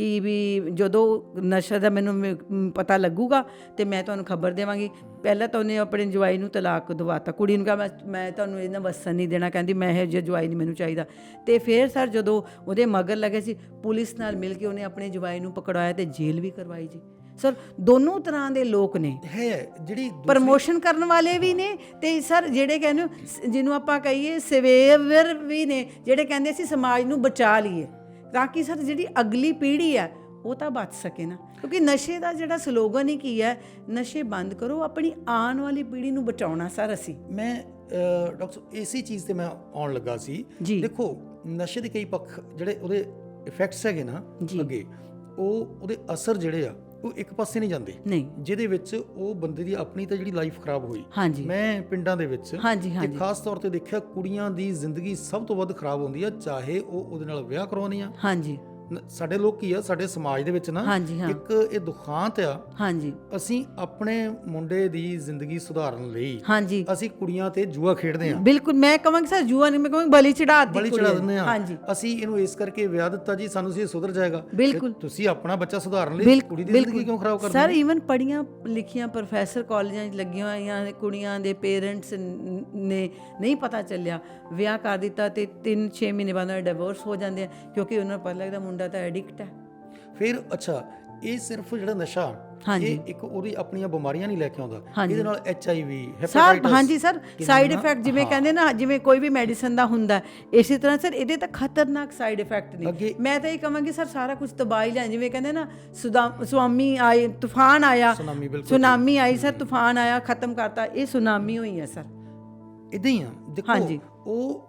ਕਿ ਵੀ ਜਦੋਂ ਨਸ਼ਾ ਦਾ ਮੈਨੂੰ ਮ- ਪਤਾ ਲੱਗੂਗਾ ਤੇ ਮੈਂ ਤੁਹਾਨੂੰ ਖਬਰ ਦੇਵਾਂਗੀ। ਪਹਿਲਾਂ ਤਾਂ ਉਹਨੇ ਆਪਣੇ ਜਵਾਈ ਨੂੰ ਤਲਾਕ ਦਵਾਤਾ। ਕੁੜੀ ਨੂੰ ਕਹਾ ਮੈਂ ਮੈਂ ਤੁਹਾਨੂੰ ਇਹਨਾਂ ਵਸਣ ਨਹੀਂ ਦੇਣਾ। ਕਹਿੰਦੀ ਮੈਂ ਇਹ ਜਿਹਾ ਜਵਾਈ ਨਹੀਂ ਮੈਨੂੰ ਚਾਹੀਦਾ। ਤੇ ਫਿਰ ਸਰ ਜਦੋਂ ਉਹਦੇ ਮਗਰ ਲੱਗੇ ਸੀ ਪੁਲਿਸ ਨਾਲ ਮਿਲ ਕੇ ਉਹਨੇ ਆਪਣੇ ਜਵਾਈ ਨੂੰ ਪਕੜਾਇਆ ਤੇ ਜੇਲ੍ਹ ਵੀ ਕਰਵਾਈ ਜੀ। ਸਰ ਦੋਨੋਂ ਤਰ੍ਹਾਂ ਦੇ ਲੋਕ ਨੇ। ਹੈ ਜਿਹੜੀ ਦੂਸਰੀ- ਪ੍ਰਮੋਸ਼ਨ ਕਰਨ ਵਾਲੇ ਵੀ ਨੇ ਤੇ ਸਰ ਜਿਹੜੇ ਕਹਿੰਦੇ ਸ- ਜਿਹਨੂੰ ਆਪਾਂ ਕਹੀਏ ਸੇਵੇਵਰ ਵੀ ਨੇ ਜਿਹੜੇ ਕਹਿੰਦੇ ਸੀ ਸਮਾਜ ਨੂੰ ਬਚਾ ਲਈਏ। ਤਾਂ ਕਿ ਸਰ ਜਿਹੜੀ ਅਗਲੀ ਪੀੜ੍ਹੀ ਹੈ ਉਹ ਤਾਂ ਬਚ ਸਕੇ ਨਾ ਕਿਉਂਕਿ ਨਸ਼ੇ ਦਾ ਜਿਹੜਾ ਸਲੋਗਨ ਹੀ ਕੀ ਹੈ ਨਸ਼ੇ ਬੰਦ ਕਰੋ ਆਪਣੀ ਆਉਣ ਵਾਲੀ ਪੀੜ੍ਹੀ ਨੂੰ ਬਚਾਉਣਾ ਸਰ ਅਸੀਂ ਮੈਂ ਡਾਕਟਰ ਇਸੇ ਚੀਜ਼ ਤੇ ਮੈਂ ਆਉਣ ਲੱਗਾ ਸੀ। ਦੇਖੋ ਨਸ਼ੇ ਦੇ ਕਈ ਪੱਖ ਜਿਹੜੇ ਉਹਦੇ ਇਫੈਕਟਸ ਹੈਗੇ ਨਾ। ਅੱਗੇ ਉਹ ਉਹਦੇ ਅਸਰ ਜਿਹੜੇ ਆ ਉਹ ਇੱਕ ਪਾਸੇ ਨਹੀਂ ਜਾਂਦੇ। ਨਹੀਂ। ਜਿਹਦੇ ਵਿੱਚ ਉਹ ਬੰਦੇ ਦੀ ਆਪਣੀ ਤਾਂ ਜਿਹੜੀ ਲਾਈਫ ਖਰਾਬ ਹੋਈ। ਹਾਂਜੀ। ਮੈਂ ਪਿੰਡਾਂ ਦੇ ਵਿੱਚ ਹਾਂਜੀ ਤੇ ਖਾਸ ਤੌਰ ਤੇ ਦੇਖਿਆ ਕੁੜੀਆਂ ਦੀ ਜ਼ਿੰਦਗੀ ਸਭ ਤੋਂ ਵੱਧ ਖਰਾਬ ਹੁੰਦੀ ਆ ਚਾਹੇ ਉਹ ਉਹਦੇ ਨਾਲ ਵਿਆਹ ਕਰਵਾਉਣੀ ਆ ਹਾਂਜੀ। ਸਾਡੇ ਲੋਕ ਕੀ ਆ ਸਾਡੇ ਸਮਾਜ ਦੇ ਵਿੱਚ ਨਾ ਹਾਂਜੀ ਹਾਂ। ਇੱਕ ਇਹ ਦੁਖਾਂਤ ਆ। ਹਾਂਜੀ। ਅਸੀਂ ਆਪਣੇ ਮੁੰਡੇ ਦੀ ਜ਼ਿੰਦਗੀ ਸੁਧਾਰਨ ਲਈ ਹਾਂਜੀ। ਅਸੀਂ ਕੁੜੀਆਂ ਤੇ ਜੂਆ ਖੇਡਦੇ ਆ ਬਿਲਕੁਲ ਮੈਂ ਕਹਾਂਗੀ ਸਰ ਜੂਆ ਨਹੀਂ ਮੈਂ ਕਹਾਂਗੀ ਬਲੀ ਚੜਾ ਦਿੱਤੀ ਬਲੀ ਚੜਾ। ਦਿੰਦੇ ਆ ਹਾਂਜੀ। ਅਸੀਂ ਇਹਨੂੰ ਇਸ ਕਰਕੇ ਵਿਆਹ ਦਿੱਤਾ ਜੀ ਸਾਨੂੰ ਸੀ ਇਹ ਸੁਧਰ ਜਾਏਗਾ। ਬਿਲਕੁਲ। ਤੁਸੀਂ ਆਪਣਾ ਬੱਚਾ ਸੁਧਾਰਨ ਲਈ ਕੁੜੀ ਦੀ ਜ਼ਿੰਦਗੀ ਕਿਉਂ ਖਰਾਬ ਕਰਦੇ ਸਰ ਈਵਨ ਪੜੀਆਂ ਲਿਖੀਆਂ ਪ੍ਰੋਫੈਸਰ ਕਾਲਜਾਂ 'ਚ ਲੱਗੀਆਂ ਹੋਈਆਂ ਨੇ, ਕੁੜੀਆਂ ਦੇ ਪੇਰੈਂਟਸ ਨੇ ਨਹੀਂ ਪਤਾ ਚੱਲਿਆ। ਵਿਆਹ ਕਰ ਦਿੱਤਾ ਤੇ 3-6 ਮਹੀਨੇ ਬਾਅਦ ਉਹਨਾਂ ਡਿਵੋਰਸ ਹੋ ਜਾਂਦੇ ਆ ਕਿਉਂਕਿ ਉਹਨਾਂ ਨੂੰ ਪਤਾ ਲੱਗਦਾ ਮੁੰਡਾ ਤਾਂ ਐਡਿਕਟ ਹੈ। ਫਿਰ ਅੱਛਾ ਇਹ ਸਿਰਫ ਜਿਹੜਾ ਨਸ਼ਾ ਹਾਂਜੀ। ਇਹ ਇੱਕ ਉਹਦੀ ਆਪਣੀਆਂ ਬਿਮਾਰੀਆਂ ਨਹੀਂ ਲੈ ਕੇ ਆਉਂਦਾ। ਇਹਦੇ ਨਾਲ ਐਚ ਆਈ ਵੀ ਸਰ ਹਾਂਜੀ ਸਰ ਸਾਈਡ ਇਫੈਕਟ ਜਿਵੇਂ ਕਹਿੰਦੇ ਨਾ ਜਿਵੇਂ ਕੋਈ ਵੀ ਮੈਡੀਸਨ ਦਾ ਹੁੰਦਾ ਇਸੇ ਤਰ੍ਹਾਂ ਸਰ ਇਹਦੇ ਤਾਂ ਖਤਰਨਾਕ ਸਾਈਡ ਇਫੈਕਟ ਨੇ। ਮੈਂ ਤਾਂ ਇਹ ਕਹਾਂਗੀ ਸਰ ਸਾਰਾ ਕੁਝ ਤਬਾਹੀ ਲੈ ਜਿਵੇਂ ਕਹਿੰਦੇ ਨਾ ਸੁਆਮੀ ਆਏ ਤੂਫਾਨ ਆਇਆ। ਸੁਨਾਮੀ ਬਿਲਕੁਲ ਸੁਨਾਮੀ ਆਈ ਸਰ ਤੂਫਾਨ ਆਇਆ ਖਤਮ ਕਰਤਾ ਇਹ ਸੁਨਾਮੀ ਹੋਈ ਹੈ ਸਰ। ਇਦਾਂ ਹੀ ਆ। ਦੇਖੋ ਹਾਂਜੀ। ਉਹ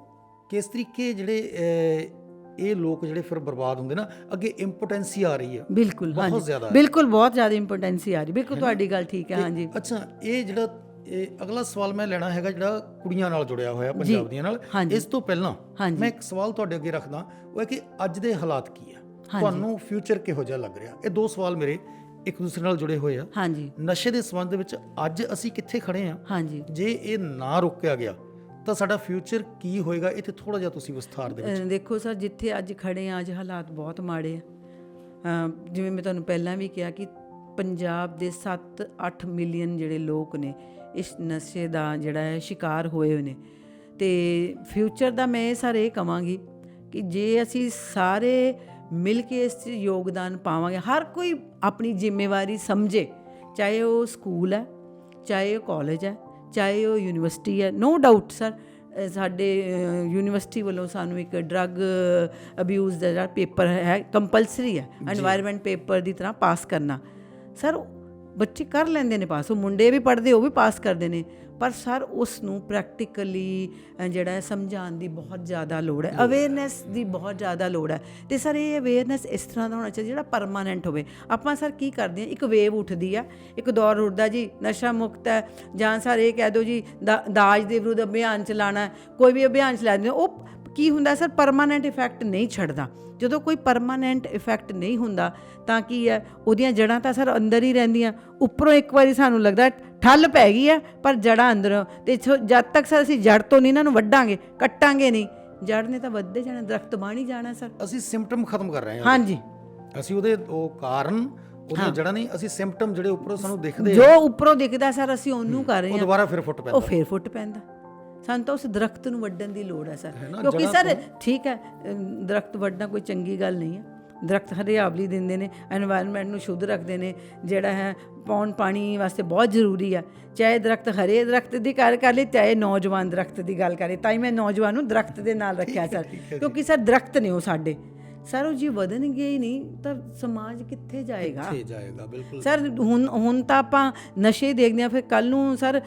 ਕਿਸ ਤਰੀਕੇ ਜਿਹੜੇ ਇਹ ਲੋਕ ਜਿਹੜੇ ਫਿਰ ਬਰਬਾਦ ਹੁੰਦੇ ਨਾ ਅੱਗੇ ਇੰਪੋਟੈਂਸੀ ਆ ਰਹੀ ਆ। ਬਿਲਕੁਲ ਬਹੁਤ ਜ਼ਿਆਦਾ। ਬਿਲਕੁਲ ਬਹੁਤ ਜ਼ਿਆਦਾ ਇੰਪੋਰਟੈਂਸੀ ਆ ਰਹੀ। ਬਿਲਕੁਲ ਤੁਹਾਡੀ ਗੱਲ ਠੀਕ ਹੈ ਹਾਂਜੀ। ਅੱਛਾ ਇਹ ਜਿਹੜਾ ਇਹ ਅਗਲਾ ਸਵਾਲ ਮੈਂ ਲੈਣਾ ਹੈਗਾ ਜਿਹੜਾ ਕੁੜੀਆਂ ਨਾਲ ਜੁੜਿਆ ਹੋਇਆ ਪੰਜਾਬ ਦੀਆਂ ਨਾਲ। ਇਸ ਤੋਂ ਪਹਿਲਾਂ। ਮੈਂ ਇੱਕ ਸਵਾਲ ਤੁਹਾਡੇ ਅੱਗੇ ਰੱਖਦਾ ਉਹ ਹੈ ਕਿ ਅੱਜ ਦੇ ਹਾਲਾਤ ਕੀ ਆ? ਤੁਹਾਨੂੰ ਫਿਊਚਰ ਕਿਹੋ ਜਿਹਾ ਲੱਗ ਰਿਹਾ? ਇਹ ਦੋ ਸਵਾਲ ਮੇਰੇ ਇੱਕ ਦੂਸਰੇ ਨਾਲ ਜੁੜੇ ਹੋਏ ਆ। ਹਾਂਜੀ। ਨਸ਼ੇ ਦੇ ਸੰਬੰਧ ਵਿੱਚ ਅੱਜ ਅਸੀਂ ਕਿੱਥੇ ਖੜੇ ਆ? ਹਾਂਜੀ। ਜੇ ਇਹ ਨਾ ਰੋਕਿਆ ਗਿਆ ਤਾਂ ਸਾਡਾ ਫਿਊਚਰ ਕੀ ਹੋਏਗਾ, ਇੱਥੇ ਥੋੜਾ ਜਿਹਾ ਤੁਸੀਂ ਵਿਸਥਾਰ ਦੇ ਵਿੱਚ। ਦੇਖੋ ਸਰ, ਜਿੱਥੇ ਅੱਜ ਖੜੇ ਆ, ਅੱਜ ਹਾਲਾਤ ਬਹੁਤ ਮਾੜੇ ਆ। ਜਿਵੇਂ ਮੈਂ ਤੁਹਾਨੂੰ ਪਹਿਲਾਂ ਵੀ ਕਿਹਾ ਕਿ ਪੰਜਾਬ ਦੇ 7-8 ਮਿਲੀਅਨ ਜਿਹੜੇ ਲੋਕ ਨੇ, ਇਸ ਨਸ਼ੇ ਦਾ ਜਿਹੜਾ ਹੈ ਸ਼ਿਕਾਰ ਹੋਏ ਹੋਏ ਨੇ। ਤੇ ਫਿਊਚਰ ਦਾ ਮੈਂ ਸਰ ਇਹ ਕਵਾਂਗੀ ਕਿ ਜੇ ਅਸੀਂ ਸਾਰੇ ਮਿਲ ਕੇ ਇਸ 'ਚ ਯੋਗਦਾਨ ਪਾਵਾਂਗੇ, ਹਰ ਕੋਈ ਆਪਣੀ ਜ਼ਿੰਮੇਵਾਰੀ ਸਮਝੇ, ਚਾਹੇ ਉਹ ਸਕੂਲ ਹੈ, ਚਾਹੇ ਉਹ ਕਾਲਜ ਹੈ ਚਾਹੇ ਉਹ ਯੂਨੀਵਰਸਿਟੀ ਹੈ ਨੋ ਡਾਊਟ ਸਰ ਸਾਡੇ ਯੂਨੀਵਰਸਿਟੀ ਵੱਲੋਂ ਸਾਨੂੰ ਇੱਕ ਡਰੱਗ ਅਬਿਊਜ਼ ਦਾ ਜਿਹੜਾ ਪੇਪਰ ਹੈ ਕੰਪਲਸਰੀ ਹੈ এনवायरमेंट ਪੇਪਰ ਦੀ ਤਰ੍ਹਾਂ ਪਾਸ ਕਰਨਾ। ਸਰ ਬੱਚੇ ਕਰ ਲੈਂਦੇ ਨੇ ਪਾਸ ਉਹ ਮੁੰਡੇ ਵੀ ਪੜ੍ਹਦੇ ਉਹ ਵੀ ਪਾਸ ਕਰਦੇ ਨੇ। ਪਰ ਸਰ ਉਸ ਨੂੰ ਪ੍ਰੈਕਟੀਕਲੀ ਜਿਹੜਾ ਹੈ ਸਮਝਾਉਣ ਦੀ ਬਹੁਤ ਜ਼ਿਆਦਾ ਲੋੜ ਹੈ। ਅਵੇਅਰਨੈਸ ਦੀ ਬਹੁਤ ਜ਼ਿਆਦਾ ਲੋੜ ਹੈ। ਤੇ ਸਰ ਇਹ ਅਵੇਅਰਨੈਸ ਇਸ ਤਰ੍ਹਾਂ ਦਾ ਹੋਣਾ ਚਾਹੀਦਾ ਜਿਹੜਾ ਪਰਮਾਨੈਂਟ ਹੋਵੇ। ਆਪਾਂ ਸਰ ਕੀ ਕਰਦੇ ਹਾਂ? ਇੱਕ ਵੇਵ ਉੱਠਦੀ ਆ। ਇੱਕ ਦੌਰ ਉੱਠਦਾ ਜੀ ਨਸ਼ਾ ਮੁਕਤ ਹੈ। ਜਾਂ ਸਰ ਇਹ ਕਹਿ ਦਿਓ ਜੀ ਦਾਜ ਦੇ ਵਿਰੁੱਧ ਅਭਿਆਨ ਚਲਾਣਾ ਕੋਈ ਵੀ ਅਭਿਆਨ ਚਲਾ ਦਿੰਦੇ ਉਹ ਕੀ ਹੁੰਦਾ ਸਰ? ਪਰਮਾਨੈਂਟ ਇਫੈਕਟ ਨਹੀਂ ਛੱਡਦਾ। ਜਦੋਂ ਕੋਈ ਪਰਮਾਨੈਂਟ ਇਫੈਕਟ ਨਹੀਂ ਹੁੰਦਾ ਤਾਂ ਕੀ ਹੈ? ਉਹਦੀਆਂ ਜੜਾਂ ਤਾਂ ਸਰ ਅੰਦਰ ਹੀ ਰਹਿੰਦੀਆਂ। ਉੱਪਰੋਂ ਇੱਕ ਵਾਰੀ ਸਾਨੂੰ ਲੱਗਦਾ ਠੱਲ ਪੈ ਗਈ ਹੈ ਪਰ ਜੜਾਂ ਅੰਦਰੋਂ। ਤੇ ਜਦ ਤੱਕ ਸਰ ਅਸੀਂ ਜੜ ਤੋਂ ਨਹੀਂ ਇਹਨਾਂ ਨੂੰ ਵੱਢਾਂਗੇ ਕੱਟਾਂਗੇ ਨਹੀਂ। ਜੜ ਨੇ ਤਾਂ ਵੱਧਦੇ ਜਾਣਾ ਦਰਖਤ ਬਣ ਜਾਣਾ ਸਰ। ਅਸੀਂ ਸਿੰਪਟਮ ਖਤਮ ਕਰ ਰਹੇ ਹਾਂ। ਹਾਂਜੀ। ਅਸੀਂ ਉਹਦੇ ਉਹ ਕਾਰਨ ਉਹਦੀਆਂ ਜੜ੍ਹਾਂ ਨਹੀਂ ਅਸੀਂ ਸਿੰਪਟਮ ਜਿਹੜੇ ਉੱਪਰੋਂ ਸਾਨੂੰ ਦਿਖਦੇ ਆ। ਜੋ ਉੱਪਰੋਂ ਦਿਖਦਾ ਸਰ ਅਸੀਂ ਉਹਨੂੰ ਕਰ ਰਹੇ ਉਹ ਹਾਂ। ਦੁਬਾਰਾ ਫਿਰ ਫੁੱਟ ਉਹ ਪੈਂਦਾ ਫੇਰ ਫੁੱਟ ਪੈਂਦਾ। ਸਾਨੂੰ ਤਾਂ ਉਸ ਦਰਖਤ ਨੂੰ ਵੱਢਣ ਦੀ ਲੋੜ ਹੈ ਸਰ। ਕਿਉਂਕਿ ਸਰ ਠੀਕ ਹੈ ਦਰਖਤ ਵੱਢਣਾ ਕੋਈ ਚੰਗੀ ਗੱਲ ਨਹੀਂ ਹੈ। ਦਰਖਤ ਹਰਿਆਵਲੀ ਦਿੰਦੇ ਨੇ এনवायरमेंट ਨੂੰ ਸ਼ੁੱਧ ਰੱਖਦੇ ਨੇ ਜਿਹੜਾ ਹੈ ਪੌਣ ਪਾਣੀ ਵਾਸਤੇ ਬਹੁਤ ਜ਼ਰੂਰੀ ਆ ਚਾਹੇ ਦਰਖਤ ਹਰੇ ਦਰਖਤ ਦੀ ਗੱਲ ਕਰ ਲਈ ਚਾਹੇ ਨੌਜਵਾਨ ਦਰਖਤ ਦੀ ਗੱਲ ਕਰੇ ਤਾਂ ਹੀ ਮੈਂ ਨੌਜਵਾਨ ਨੂੰ ਦਰਖਤ ਦੇ ਨਾਲ ਰੱਖਿਆ ਸਰ। ਕਿਉਂਕਿ ਸਰ ਦਰਖਤ ਨੇ ਉਹ ਸਾਡੇ। ਸਰ ਉਹ ਜੀ ਵਧਣਗੇ ਹੀ ਨਹੀਂ ਤਾਂ ਸਮਾਜ ਕਿੱਥੇ ਜਾਏਗਾ? ਕਿੱਥੇ ਜਾਏਗਾ? ਬਿਲਕੁਲ। ਸਰ ਹੁਣ ਹੁਣ ਤਾਂ ਆਪਾਂ ਨਸ਼ੇ ਦੇਖਦੇ ਆ ਫਿਰ ਕੱਲ ਨੂੰ ਸਰ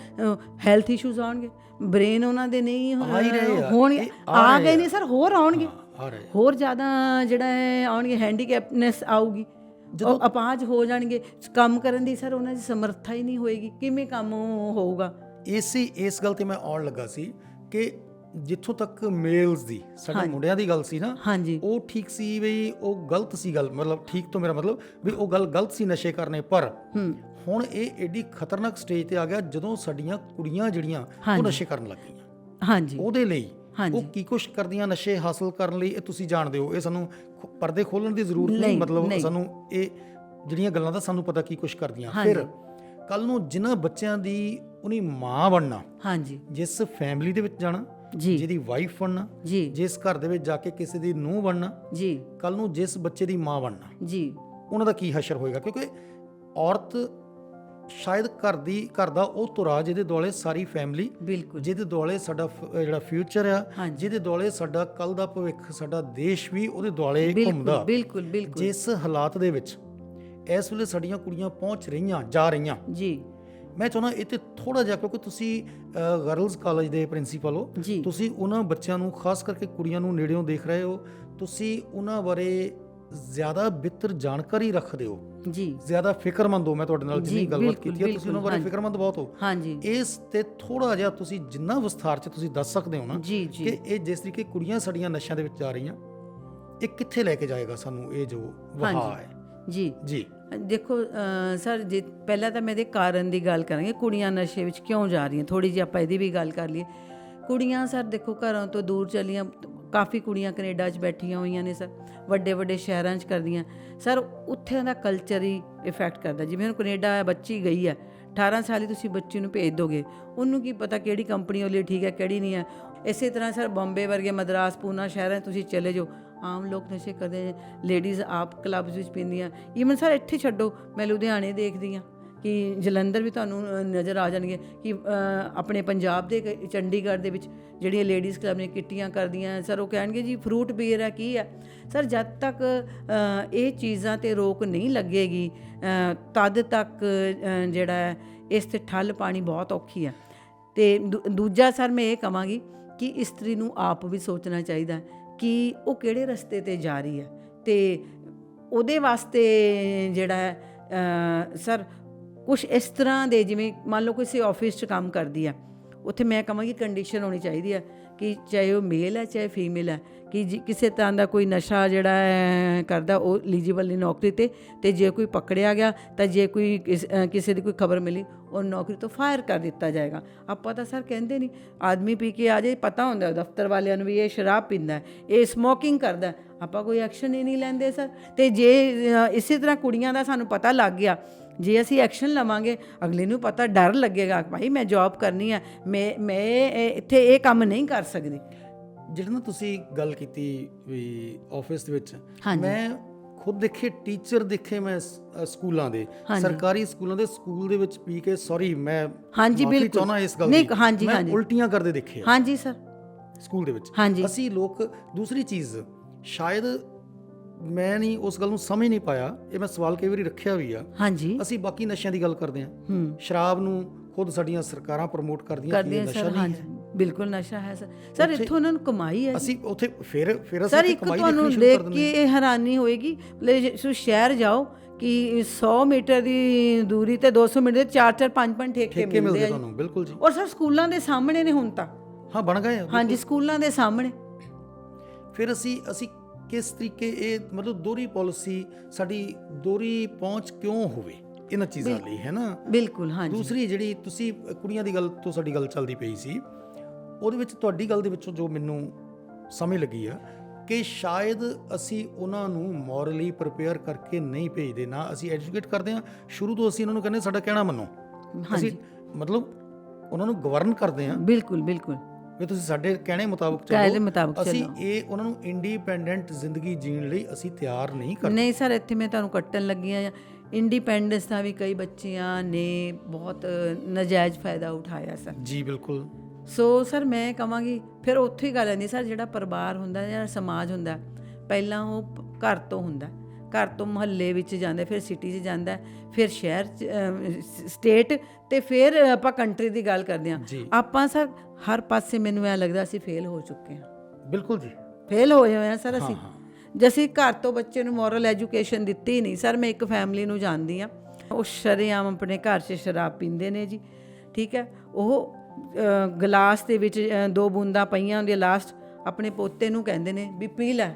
ਹੈਲਥ ਇਸ਼ੂਜ਼ ਆਉਣਗੇ। ਬ੍ਰੇਨ ਉਹਨਾਂ ਦੇ ਨਹੀਂ ਹੋਣਗੇ ਆ। ਗਏ। ਨਹੀਂ ਸਰ ਹੋਰ ਆਉਣਗੇ। ਹੋਰ ਜ਼ਿਆਦਾ ਜਿਹੜਾ ਹੈ ਆਉਣਗੇ ਹੈਂਡੀਕੈਪਨੈਸ ਆਊਗੀ। ਜਦੋਂ ਅਪਾਹਜ ਹੋ ਜਾਣਗੇ। ਕੰਮ ਕਰਨ ਦੀ ਸਰ ਉਹਨਾਂ ਦੀ ਸਮਰੱਥਾ ਹੀ ਨਹੀਂ ਹੋਏਗੀ। ਕਿਵੇਂ ਕੰਮ ਹੋਊਗਾ? ਇਸੇ ਇਸ ਗੱਲ ਤੇ ਮੈਂ ਆਉਣ ਲੱਗਾ ਸੀ ਕਿ ਜਿੱਥੋਂ ਤੱਕ ਮੇਲਸ ਦੀ ਸਾਡੇ ਮੁੰਡਿਆਂ ਦੀ ਗੱਲ ਸੀ ਨਾ ਹਾਂਜੀ। ਉਹ ਠੀਕ ਸੀ ਵੀ ਉਹ ਗਲਤ ਸੀ ਗੱਲ ਮਤਲਬ ਠੀਕ ਤੋਂ ਮੇਰਾ ਮਤਲਬ ਵੀ ਉਹ ਗੱਲ ਗਲਤ ਸੀ ਨਸ਼ੇ ਕਰਨੇ ਪਰ ਹੁਣ ਇਹ ਏਡੀ ਖਤਰਨਾਕ ਸਟੇਜ ਤੇ ਆ ਗਿਆ ਜਦੋਂ ਸਾਡੀਆਂ ਕੁੜੀਆਂ ਜਿਹੜੀਆਂ ਉਹ ਨਸ਼ੇ ਕਰਨ ਲੱਗ ਗਈਆਂ। ਹਾਂਜੀ। ਉਹਦੇ ਲਈ। ਉਹ ਕੀ ਕੁਛ ਕਰਦੀਆਂ ਨਸ਼ੇ ਹਾਸਲ ਕਰਨ ਲਈ ਇਹ ਤੁਸੀਂ ਜਾਣਦੇ ਹੋ ਇਹ ਸਾਨੂੰ ਪਰਦੇ ਖੋਲਣ ਦੀ ਜ਼ਰੂਰਤ ਨਹੀਂ ਮਤਲਬ। ਸਾਨੂੰ ਇਹ ਜਿਹੜੀਆਂ ਗੱਲਾਂ ਦਾ ਸਾਨੂੰ ਪਤਾ ਕੀ ਕੁਛ ਕਰਦੀਆਂ। ਫਿਰ ਕੱਲ ਨੂੰ ਜਿਨ੍ਹਾਂ ਬੱਚਿਆਂ ਦੀ ਉਹਨੀ ਮਾਂ ਬਣਨਾ ਹਾਂਜੀ। ਜਿਸ ਫੈਮਿਲੀ ਦੇ ਵਿੱਚ ਜਾਣਾ ਜੀ। ਜਿਹਦੀ ਵਾਈਫ ਬਣਨਾ ਜੀ। ਜਿਸ ਘਰ ਦੇ ਵਿੱਚ ਜਾ ਕੇ ਕਿਸੇ ਦੀ ਨੂੰਹ ਬਣਨਾ ਜੀ। ਕੱਲ ਨੂੰ ਜਿਸ ਬੱਚੇ ਦੀ ਮਾਂ ਬਣਨਾ। ਜੀ। ਉਹਨਾਂ ਦਾ ਕੀ ਹਸ਼ਰ ਹੋਏਗਾ? ਕਿਉਂਕਿ ਔਰਤ ਸ਼ਾਇਦ ਘਰ ਦੀ ਘਰ ਦਾ ਉਹ ਤੁਰਾ ਜਿਹਦੇ ਦੁਆਲੇ ਸਾਰੀ ਫੈਮਿਲੀ ਬਿਲਕੁਲ। ਜਿਹਦੇ ਦੁਆਲੇ ਸਾਡਾ ਫ- ਜਿਹੜਾ ਫਿਊਚਰ ਆ ਹਾਂਜੀ। ਜਿਹਦੇ ਦੁਆਲੇ ਸਾਡਾ ਕੱਲ ਦਾ ਭਵਿੱਖ ਸਾਡਾ ਦੇਸ਼ ਵੀ ਉਹਦੇ ਦੁਆਲੇ ਬਿਲਕੁਲ ਘੁੰਮਦਾ। ਬਿਲਕੁਲ ਬਿਲਕੁਲ। ਜਿਸ ਹਾਲਾਤ ਦੇ ਵਿੱਚ ਇਸ ਵੇਲੇ ਸਾਡੀਆਂ ਕੁੜੀਆਂ ਪਹੁੰਚ ਰਹੀਆਂ ਜਾ ਰਹੀਆਂ। ਜੀ। ਮੈਂ ਚਾਹੁੰਦਾ ਇਹ ਤੇ ਥੋੜਾ ਜਿਹਾ ਕਿਉਂਕਿ ਤੁਸੀਂ ਗਰਲਸ ਕਾਲਜ ਦੇ ਪ੍ਰਿੰਸੀਪਲ ਹੋ। ਤੁਸੀਂ ਉਹਨਾਂ ਬੱਚਿਆਂ ਨੂੰ ਖਾਸ ਕਰਕੇ ਕੁੜੀਆਂ ਨੂੰ ਨੇੜਿਓਂ ਦੇਖ ਰਹੇ ਹੋ। ਤੁਸੀਂ ਉਹਨਾਂ ਬਾਰੇ ਜ਼ਿਆਦਾ ਬਿਹਤਰ ਜਾਣਕਾਰੀ ਰੱਖਦੇ ਹੋ। ਜੀ। ਜ਼ਿਆਦਾ ਫਿਕਰਮੰਦ ਹੋ ਮੈਂ ਤੁਹਾਡੇ ਨਾਲ ਜਿੰਨੀ ਗੱਲਬਾਤ ਕੀਤੀ ਹੈ ਤੁਸੀਂ ਉਹਨਾਂ ਬਾਰੇ ਫਿਕਰਮੰਦ ਬਹੁਤ ਹੋ। ਹਾਂਜੀ। ਇਸ ਤੇ ਥੋੜਾ ਜਿਹਾ ਤੁਸੀਂ ਜਿੰਨਾ ਵਿਸਥਾਰ ਚ ਤੁਸੀਂ ਦੱਸ ਸਕਦੇ ਹੋ ਨਾ ਕਿ ਇਹ ਜਿਸ ਤਰੀਕੇ ਕੁੜੀਆਂ ਸਾਡੀਆਂ ਨਸ਼ਿਆਂ ਦੇ ਵਿੱਚ ਜਾ ਰਹੀਆਂ ਇਹ ਕਿੱਥੇ ਲੈ ਕੇ ਜਾਏਗਾ ਸਾਨੂੰ ਇਹ ਜੋ ਵਹਾ। ਹੈ? ਜੀ। ਜੀ। ਦੇਖੋ ਸਰ, ਜੇ ਪਹਿਲਾਂ ਤਾਂ ਮੈਂ ਇਹਦੇ ਕਾਰਨ ਦੀ ਗੱਲ ਕਰਾਂਗੇ। ਕੁੜੀਆਂ ਨਸ਼ੇ ਵਿੱਚ ਕਿਉਂ ਜਾ ਰਹੀਆਂ? ਥੋੜੀ ਜਿਹੀ ਆਪਾਂ ਇਹਦੀ ਵੀ ਗੱਲ ਕਰ ਲਈਏ। ਕੁੜੀਆਂ, ਸਰ, ਦੇਖੋ, ਘਰਾਂ ਤੋਂ ਦੂਰ ਚਲੀਆਂ, ਕਾਫੀ ਕੁੜੀਆਂ ਕੈਨੇਡਾ 'ਚ ਬੈਠੀਆਂ ਹੋਈਆਂ ਨੇ, ਸਰ। ਵੱਡੇ ਵੱਡੇ ਸ਼ਹਿਰਾਂ 'ਚ ਕਰਦੀਆਂ। ਸਰ, ਉੱਥੇ ਦਾ ਕਲਚਰ ਹੀ ਇਫੈਕਟ ਕਰਦਾ। ਜਿਵੇਂ ਹੁਣ ਕੈਨੇਡਾ ਬੱਚੀ ਗਈ ਹੈ 18 ਸਾਲ ਹੀ ਤੁਸੀਂ ਬੱਚੀ ਨੂੰ ਭੇਜ ਦੋਗੇ, ਉਹਨੂੰ ਕੀ ਪਤਾ ਕਿਹੜੀ ਕੰਪਨੀ ਉਹਦੇ ਲਈ ਠੀਕ ਹੈ, ਕਿਹੜੀ ਨਹੀਂ ਹੈ। ਇਸੇ ਤਰ੍ਹਾਂ, ਸਰ, ਬੰਬੇ ਵਰਗੇ ਮਦਰਾਸ, ਪੂਨਾ ਸ਼ਹਿਰਾਂ 'ਚ ਤੁਸੀਂ ਚਲੇ ਜਾਓ। ਆਮ ਲੋਕ ਨਸ਼ੇ ਕਰਦੇ ਲੇਡੀਜ਼ ਆਪ ਕਲੱਬਸ ਵਿੱਚ ਪੀਂਦੀਆਂ। ਈਵਨ ਸਰ ਇੱਥੇ ਛੱਡੋ, ਮੈਂ ਲੁਧਿਆਣੇ ਦੇਖਦੀ ਹਾਂ ਕਿ ਜਲੰਧਰ ਵੀ ਤੁਹਾਨੂੰ ਨਜ਼ਰ ਆ ਜਾਣਗੇ ਕਿ ਆਪਣੇ ਪੰਜਾਬ ਦੇ ਕ- ਚੰਡੀਗੜ੍ਹ ਦੇ ਵਿੱਚ ਜਿਹੜੀਆਂ ਲੇਡੀਜ਼ ਕਲੱਬ ਨੇ, ਕਿੱਟੀਆਂ ਕਰਦੀਆਂ ਸਰ ਉਹ ਕਹਿਣਗੇ ਜੀ ਫਰੂਟ ਬੀਅਰ ਹੈ, ਕੀ ਹੈ? ਸਰ ਜਦ ਤੱਕ ਇਹ ਚੀਜ਼ਾਂ ਤੇ ਰੋਕ ਨਹੀਂ ਲੱਗੇਗੀ ਤਦ ਤੱਕ ਜਿਹੜਾ ਇਸ ਤੇ ਠੱਲ ਪਾਣੀ ਬਹੁਤ ਔਖੀ ਹੈ। ਤੇ ਦੂ- ਦੂਜਾ ਸਰ ਮੈਂ ਇਹ ਕਹਾਂਗੀ ਕਿ ਇਸਤਰੀ ਨੂੰ ਆਪ ਵੀ ਸੋਚਣਾ ਚਾਹੀਦਾ ਹੈ ਕਿ ਉਹ ਕਿਹੜੇ ਰਸਤੇ ਤੇ ਜਾ ਰਹੀ ਹੈ। ਤੇ ਉਹਦੇ ਵਾਸਤੇ ਜਿਹੜਾ ਹੈ ਸਰ ਕੁਝ ਇਸ ਤਰ੍ਹਾਂ ਦੇ ਜਿਵੇਂ ਮੰਨ ਲਓ ਕਿਸੇ ਆਫਿਸ 'ਚ ਕੰਮ ਕਰਦੀ ਹੈ, ਉੱਥੇ ਮੈਂ ਕਹਾਂਗੀ ਕੰਡੀਸ਼ਨ ਹੋਣੀ ਚਾਹੀਦੀ ਹੈ ਕਿ ਚਾਹੇ ਉਹ ਮੇਲ ਹੈ, ਚਾਹੇ ਫੀਮੇਲ ਹੈ ਕਿ ਜੀ- ਕਿਸੇ ਤਰ੍ਹਾਂ ਦਾ ਕੋਈ ਨਸ਼ਾ ਜਿਹੜਾ ਕਰਦਾ, ਉਹ ਐਲੀਜੀਬਲ ਨਹੀਂ ਨੌਕਰੀ ਤੇ ਤੇ ਜੇ ਕੋਈ ਪਕੜਿਆ ਗਿਆ, ਤਾਂ ਜੇ ਕੋਈ ਕਿਸ- ਕਿਸੇ ਦੀ ਕੋਈ ਖਬਰ ਮਿਲੀ, ਉਹ ਨੌਕਰੀ ਤੋਂ ਫਾਇਰ ਕਰ ਦਿੱਤਾ ਜਾਏਗਾ। ਆਪਾਂ ਤਾਂ ਸਰ ਕਹਿੰਦੇ ਨਹੀਂ ਆਦਮੀ ਪੀ ਕੇ ਆ ਜਾਏ, ਪਤਾ ਹੁੰਦਾ, ਦਫ਼ਤਰ ਵਾਲਿਆਂ ਨੂੰ ਵੀ ਇਹ ਸ਼ਰਾਬ ਪੀਂਦਾ, ਇਹ ਸਮੋਕਿੰਗ ਕਰਦਾ, ਆਪਾਂ ਕੋਈ ਐਕਸ਼ਨ ਹੀ ਨਹੀਂ ਲੈਂਦੇ ਸਰ ਤੇ ਜੇ ਇਸੇ ਤਰ੍ਹਾਂ ਕੁੜੀਆਂ ਦਾ ਸਾਨੂੰ ਪਤਾ ਲੱਗ ਗਿਆ, ਜੇ ਅਸੀਂ ਐਕਸ਼ਨ ਲਵਾਂਗੇ, ਅਗਲੇ ਨੂੰ ਪਤਾ ਡਰ ਲੱਗੇਗਾ, ਭਾਈ ਮੈਂ ਜੌਬ ਕਰਨੀ ਹੈ ਮੈਂ ਮੈਂ ਇੱਥੇ ਇਹ ਕੰਮ ਨਹੀਂ ਕਰ ਸਕਦੀ। ਜਿਹੜਾ ਨਾ ਤੁਸੀਂ ਗੱਲ ਕੀਤੀ ਵੀ ਆਫਿਸ ਦੇ ਵਿੱਚ। ਮੈਂ ਖੁਦ ਦੇਖੇ ਟੀਚਰ ਦੇਖੇ ਮੈਂ ਸਕੂਲਾਂ ਦੇ। ਸਰਕਾਰੀ ਸਕੂਲਾਂ ਦੇ ਸਕੂਲ ਦੇ ਵਿੱਚ ਪੀ ਕੇ ਸੌਰੀ ਮੈਂ ਹਾਂਜੀ, ਬਿਲਕੁਲ। ਚਾਹੁੰਦਾ ਇਸ ਗੱਲ ਨਹੀਂ, ਹਾਂਜੀ, ਮੈਂ ਹਾਂਜੀ। ਉਲਟੀਆਂ ਕਰਦੇ ਦੇਖੇ ਆ ਹਾਂਜੀ ਸਰ ਸਕੂਲ ਦੇ ਵਿੱਚ। ਅਸੀਂ ਲੋਕ ਦੂਸਰੀ ਚੀਜ਼ ਸ਼ਾਇਦ ਮੈਂ ਨਹੀਂ ਉਸ ਗੱਲ ਨੂੰ ਸਮਝ ਨਹੀਂ ਪਾਇਆ ਇਹ ਮੈਂ ਸਵਾਲ ਕਈ ਵਾਰੀ ਰੱਖਿਆ ਵੀ ਆ ਹਾਂਜੀ ਅਸੀਂ ਬਾਕੀ ਨਸ਼ਿਆਂ ਦੀ ਗੱਲ ਕਰਦੇ ਹਾਂ ਹੂੰ ਸ਼ਰਾਬ ਨੂੰ ਖੁਦ ਸਾਡੀਆਂ ਸਰਕਾਰਾਂ ਪ੍ਰਮੋਟ ਕਰਦੀਆਂ ਕਿ ਆ ਨਸ਼ਾ ਨਹੀਂ ਬਿਲਕੁਲ ਨਸ਼ਾ ਹੈ ਸਰ। ਸਰ ਇੱਥੋਂ ਉਹਨਾਂ ਨੂੰ ਕਮਾਈ ਹੈ। ਅਸੀਂ ਉੱਥੇ ਫਿਰ ਫਿਰ ਅਸੀਂ ਸਰ ਇੱਕ ਕਮਾਈ ਤੁਹਾਨੂੰ ਦੇਖ ਕੇ ਇਹ ਹੈਰਾਨੀ ਹੋਏਗੀ। ਤੁਸੀਂ ਸ਼ਹਿਰ ਜਾਓ ਕਿ 100 ਮੀਟਰ ਦੀ ਦੂਰੀ ਤੇ 200 ਮੀਟਰ ਦੇ 4 4 5 5 ਠੇਕੇ ਮਿਲਦੇ ਆ। ਤੁਹਾਨੂੰ ਬਿਲਕੁਲ ਜੀ। ਔਰ ਸਰ ਸਕੂਲਾਂ ਦੇ ਸਾਹਮਣੇ ਨੇ ਹੁਣ ਤਾਂ। ਹਾਂ ਬਣ ਗਏ ਹਾਂਜੀ ਸਕੂਲਾਂ ਦੇ ਸਾਹਮਣੇ। ਫਿਰ ਅਸੀਂ ਅਸੀਂ ਕਿਸ ਤਰੀਕੇ ਇਹ ਮਤਲਬ ਦੋਹਰੀ ਪਾਲਿਸੀ ਸਾਡੀ ਦੋਹਰੀ ਪਹੁੰਚ ਕਿਉਂ ਹੋਵੇ? ਇਹਨਾਂ ਚੀਜ਼ਾਂ ਲਈ ਹੈ ਨਾ? ਬਿਲਕੁਲ ਹਾਂਜੀ। ਦੂਸਰੀ ਜਿਹੜੀ ਤੁਸੀਂ ਕੁੜੀਆਂ ਦੀ ਗੱਲ ਤੋਂ ਸਾਡੀ ਗੱਲ ਚੱਲਦੀ ਪਈ ਸੀ ਉਹਦੇ ਵਿੱਚ ਤੁਹਾਡੀ ਗੱਲ ਦੇ ਵਿੱਚੋਂ ਜੋ ਮੈਨੂੰ ਸਮਝ ਲੱਗੀ ਆ ਕਿ ਸ਼ਾਇਦ ਅਸੀਂ ਉਹਨਾਂ ਨੂੰ ਮੋਰਲੀ ਪ੍ਰਿਪੇਅਰ ਕਰਕੇ ਨਹੀਂ ਭੇਜਦੇ ਨਾ ਅਸੀਂ ਐਜੂਕੇਟ ਕਰਦੇ ਹਾਂ। ਸ਼ੁਰੂ ਤੋਂ ਅਸੀਂ ਉਹਨਾਂ ਨੂੰ ਕਹਿੰਦੇ ਸਾਡਾ ਕਹਿਣਾ ਮੰਨੋ। ਅਸੀਂ ਮਤਲਬ ਉਹਨਾਂ ਨੂੰ ਗਵਰਨ ਕਰਦੇ ਹਾਂ। ਬਿਲਕੁਲ ਬਿਲਕੁਲ। ਵੀ ਤੁਸੀਂ ਸਾਡੇ ਕਹਿਣੇ ਮੁਤਾਬਕ ਕਹਿਣੇ ਚੱਲੋ ਅਸੀਂ। ਇਹ ਉਹਨਾਂ ਨੂੰ ਇੰਡੀਪੈਂਡੈਂਟ ਜ਼ਿੰਦਗੀ ਜੀਣ ਲਈ ਅਸੀਂ ਤਿਆਰ ਨਹੀਂ ਕਰਦੇ। ਨਹੀਂ ਸਰ ਇੱਥੇ ਮੈਂ ਤੁਹਾਨੂੰ ਕੱਟਣ ਲੱਗੀ ਆ ਇੰਡੀਪੈਂਡੈਂਸ ਦਾ ਵੀ ਕਈ ਬੱਚਿਆਂ ਨੇ ਬਹੁਤ ਨਜਾਇਜ਼ ਫਾਇਦਾ ਉਠਾਇਆ ਸਰ। ਜੀ ਬਿਲਕੁਲ। ਸੋ ਸਰ ਮੈਂ ਕਹਾਂਗੀ ਫਿਰ ਉੱਥੇ ਹੀ ਗੱਲ ਆਉਂਦੀ ਸਰ ਜਿਹੜਾ ਪਰਿਵਾਰ ਹੁੰਦਾ ਜਿਹੜਾ ਸਮਾਜ ਹੁੰਦਾ ਪਹਿਲਾਂ ਉਹ ਘਰ ਤੋਂ ਹੁੰਦਾ। ਘਰ ਤੋਂ ਮੁਹੱਲੇ ਵਿੱਚ ਜਾਂਦਾ ਫਿਰ ਸਿਟੀ 'ਚ ਜਾਂਦਾ ਫਿਰ ਸ਼ਹਿਰ 'ਚ ਸਟੇਟ ਤੇ ਫਿਰ ਆਪਾਂ ਕੰਟਰੀ ਦੀ ਗੱਲ ਕਰਦੇ ਹਾਂ। ਜੀ। ਆਪਾਂ ਸਰ ਹਰ ਪਾਸੇ ਮੈਨੂੰ ਐ ਲੱਗਦਾ ਅਸੀਂ ਫੇਲ ਹੋ ਚੁੱਕੇ ਹਾਂ। ਬਿਲਕੁਲ ਜੀ। ਫੇਲ ਹੋਏ ਹੋਏ ਆ ਸਰ ਅਸੀਂ। ਹਾਂ। ਜੇ ਅਸੀਂ ਘਰ ਤੋਂ ਬੱਚੇ ਨੂੰ ਮੋਰਲ ਐਜੂਕੇਸ਼ਨ ਦਿੱਤੀ ਨਹੀਂ ਸਰ ਮੈਂ ਇੱਕ ਫੈਮਿਲੀ ਨੂੰ ਜਾਣਦੀ ਆ ਉਹ ਸ਼ਰੇਆਮ ਆਪਣੇ ਘਰ 'ਚ ਸ਼ਰਾਬ ਪੀਂਦੇ ਨੇ ਜੀ ਠੀਕ ਹੈ? ਉਹ ਗਲਾਸ ਦੇ ਵਿੱਚ ਦੋ ਬੂੰਦਾਂ ਪਈਆਂ ਹੁੰਦੀਆਂ ਲਾਸਟ ਆਪਣੇ ਪੋਤੇ ਨੂੰ ਕਹਿੰਦੇ ਨੇ ਵੀ ਪੀ ਲੈ।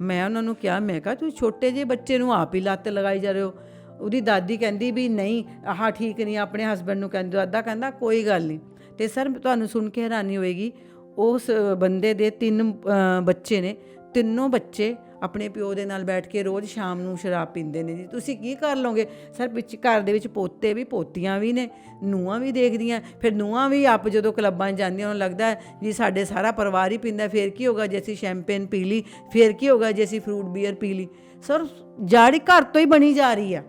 ਮੈਂ ਉਹਨਾਂ ਨੂੰ ਕਿਹਾ, ਮੈਂ ਕਿਹਾ, ਤੁਸੀਂ ਛੋਟੇ ਜਿਹੇ ਬੱਚੇ ਨੂੰ ਆਪ ਹੀ ਲੱਤ ਲਗਾਈ ਜਾ ਰਹੇ ਹੋ। ਉਹਦੀ ਦਾਦੀ ਕਹਿੰਦੀ ਵੀ, ਨਹੀਂ, ਆਹ ਠੀਕ ਨਹੀਂ, ਆਪਣੇ ਹਸਬੰਡ ਨੂੰ ਕਹਿੰਦੇ ਦਾਦਾ ਕਹਿੰਦਾ, ਕੋਈ ਗੱਲ ਨਹੀਂ। ਤੇ ਸਰ, ਤੁਹਾਨੂੰ ਸੁਣ ਕੇ ਹੈਰਾਨੀ ਹੋਏਗੀ, ਉਸ ਬੰਦੇ ਦੇ ਤਿੰਨ ਬੱਚੇ ਨੇ, ਤਿੰਨੋਂ ਬੱਚੇ ਆਪਣੇ ਪਿਓ ਦੇ ਨਾਲ ਬੈਠ ਕੇ ਰੋਜ਼ ਸ਼ਾਮ ਨੂੰ ਸ਼ਰਾਬ ਪੀਂਦੇ ਨੇ ਜੀ। ਤੁਸੀਂ ਕੀ ਕਰ ਲਓਗੇ? ਸਰ, ਵਿੱਚ ਘਰ ਦੇ ਵਿੱਚ ਪੋਤੇ ਵੀ, ਪੋਤੀਆਂ ਵੀ ਨੇ, ਨੂੰਹਾਂ ਵੀ ਦੇਖਦੀਆਂ, ਫਿਰ ਨੂੰਹਾਂ ਵੀ ਆਪ ਜਦੋਂ ਕਲੱਬਾਂ 'ਚ ਜਾਂਦੀਆਂ, ਉਹਨਾਂ ਨੂੰ ਲੱਗਦਾ ਹੈ ਵੀ ਸਾਡੇ ਸਾਰਾ ਪਰਿਵਾਰ ਹੀ ਪੀਂਦਾ, ਫਿਰ ਕੀ ਹੋਗਾ ਜੇ ਅਸੀਂ ਸ਼ੈਂਪੇਨ ਪੀ ਲਈ, ਫਿਰ ਕੀ ਹੋਗਾ ਜੇ ਅਸੀਂ ਫਰੂਟ ਬੀਅਰ ਪੀ ਲਈ? ਸਰ, ਜਾੜੀ ਘਰ ਤੋਂ ਹੀ ਬਣੀ ਜਾ ਰਹੀ ਆ।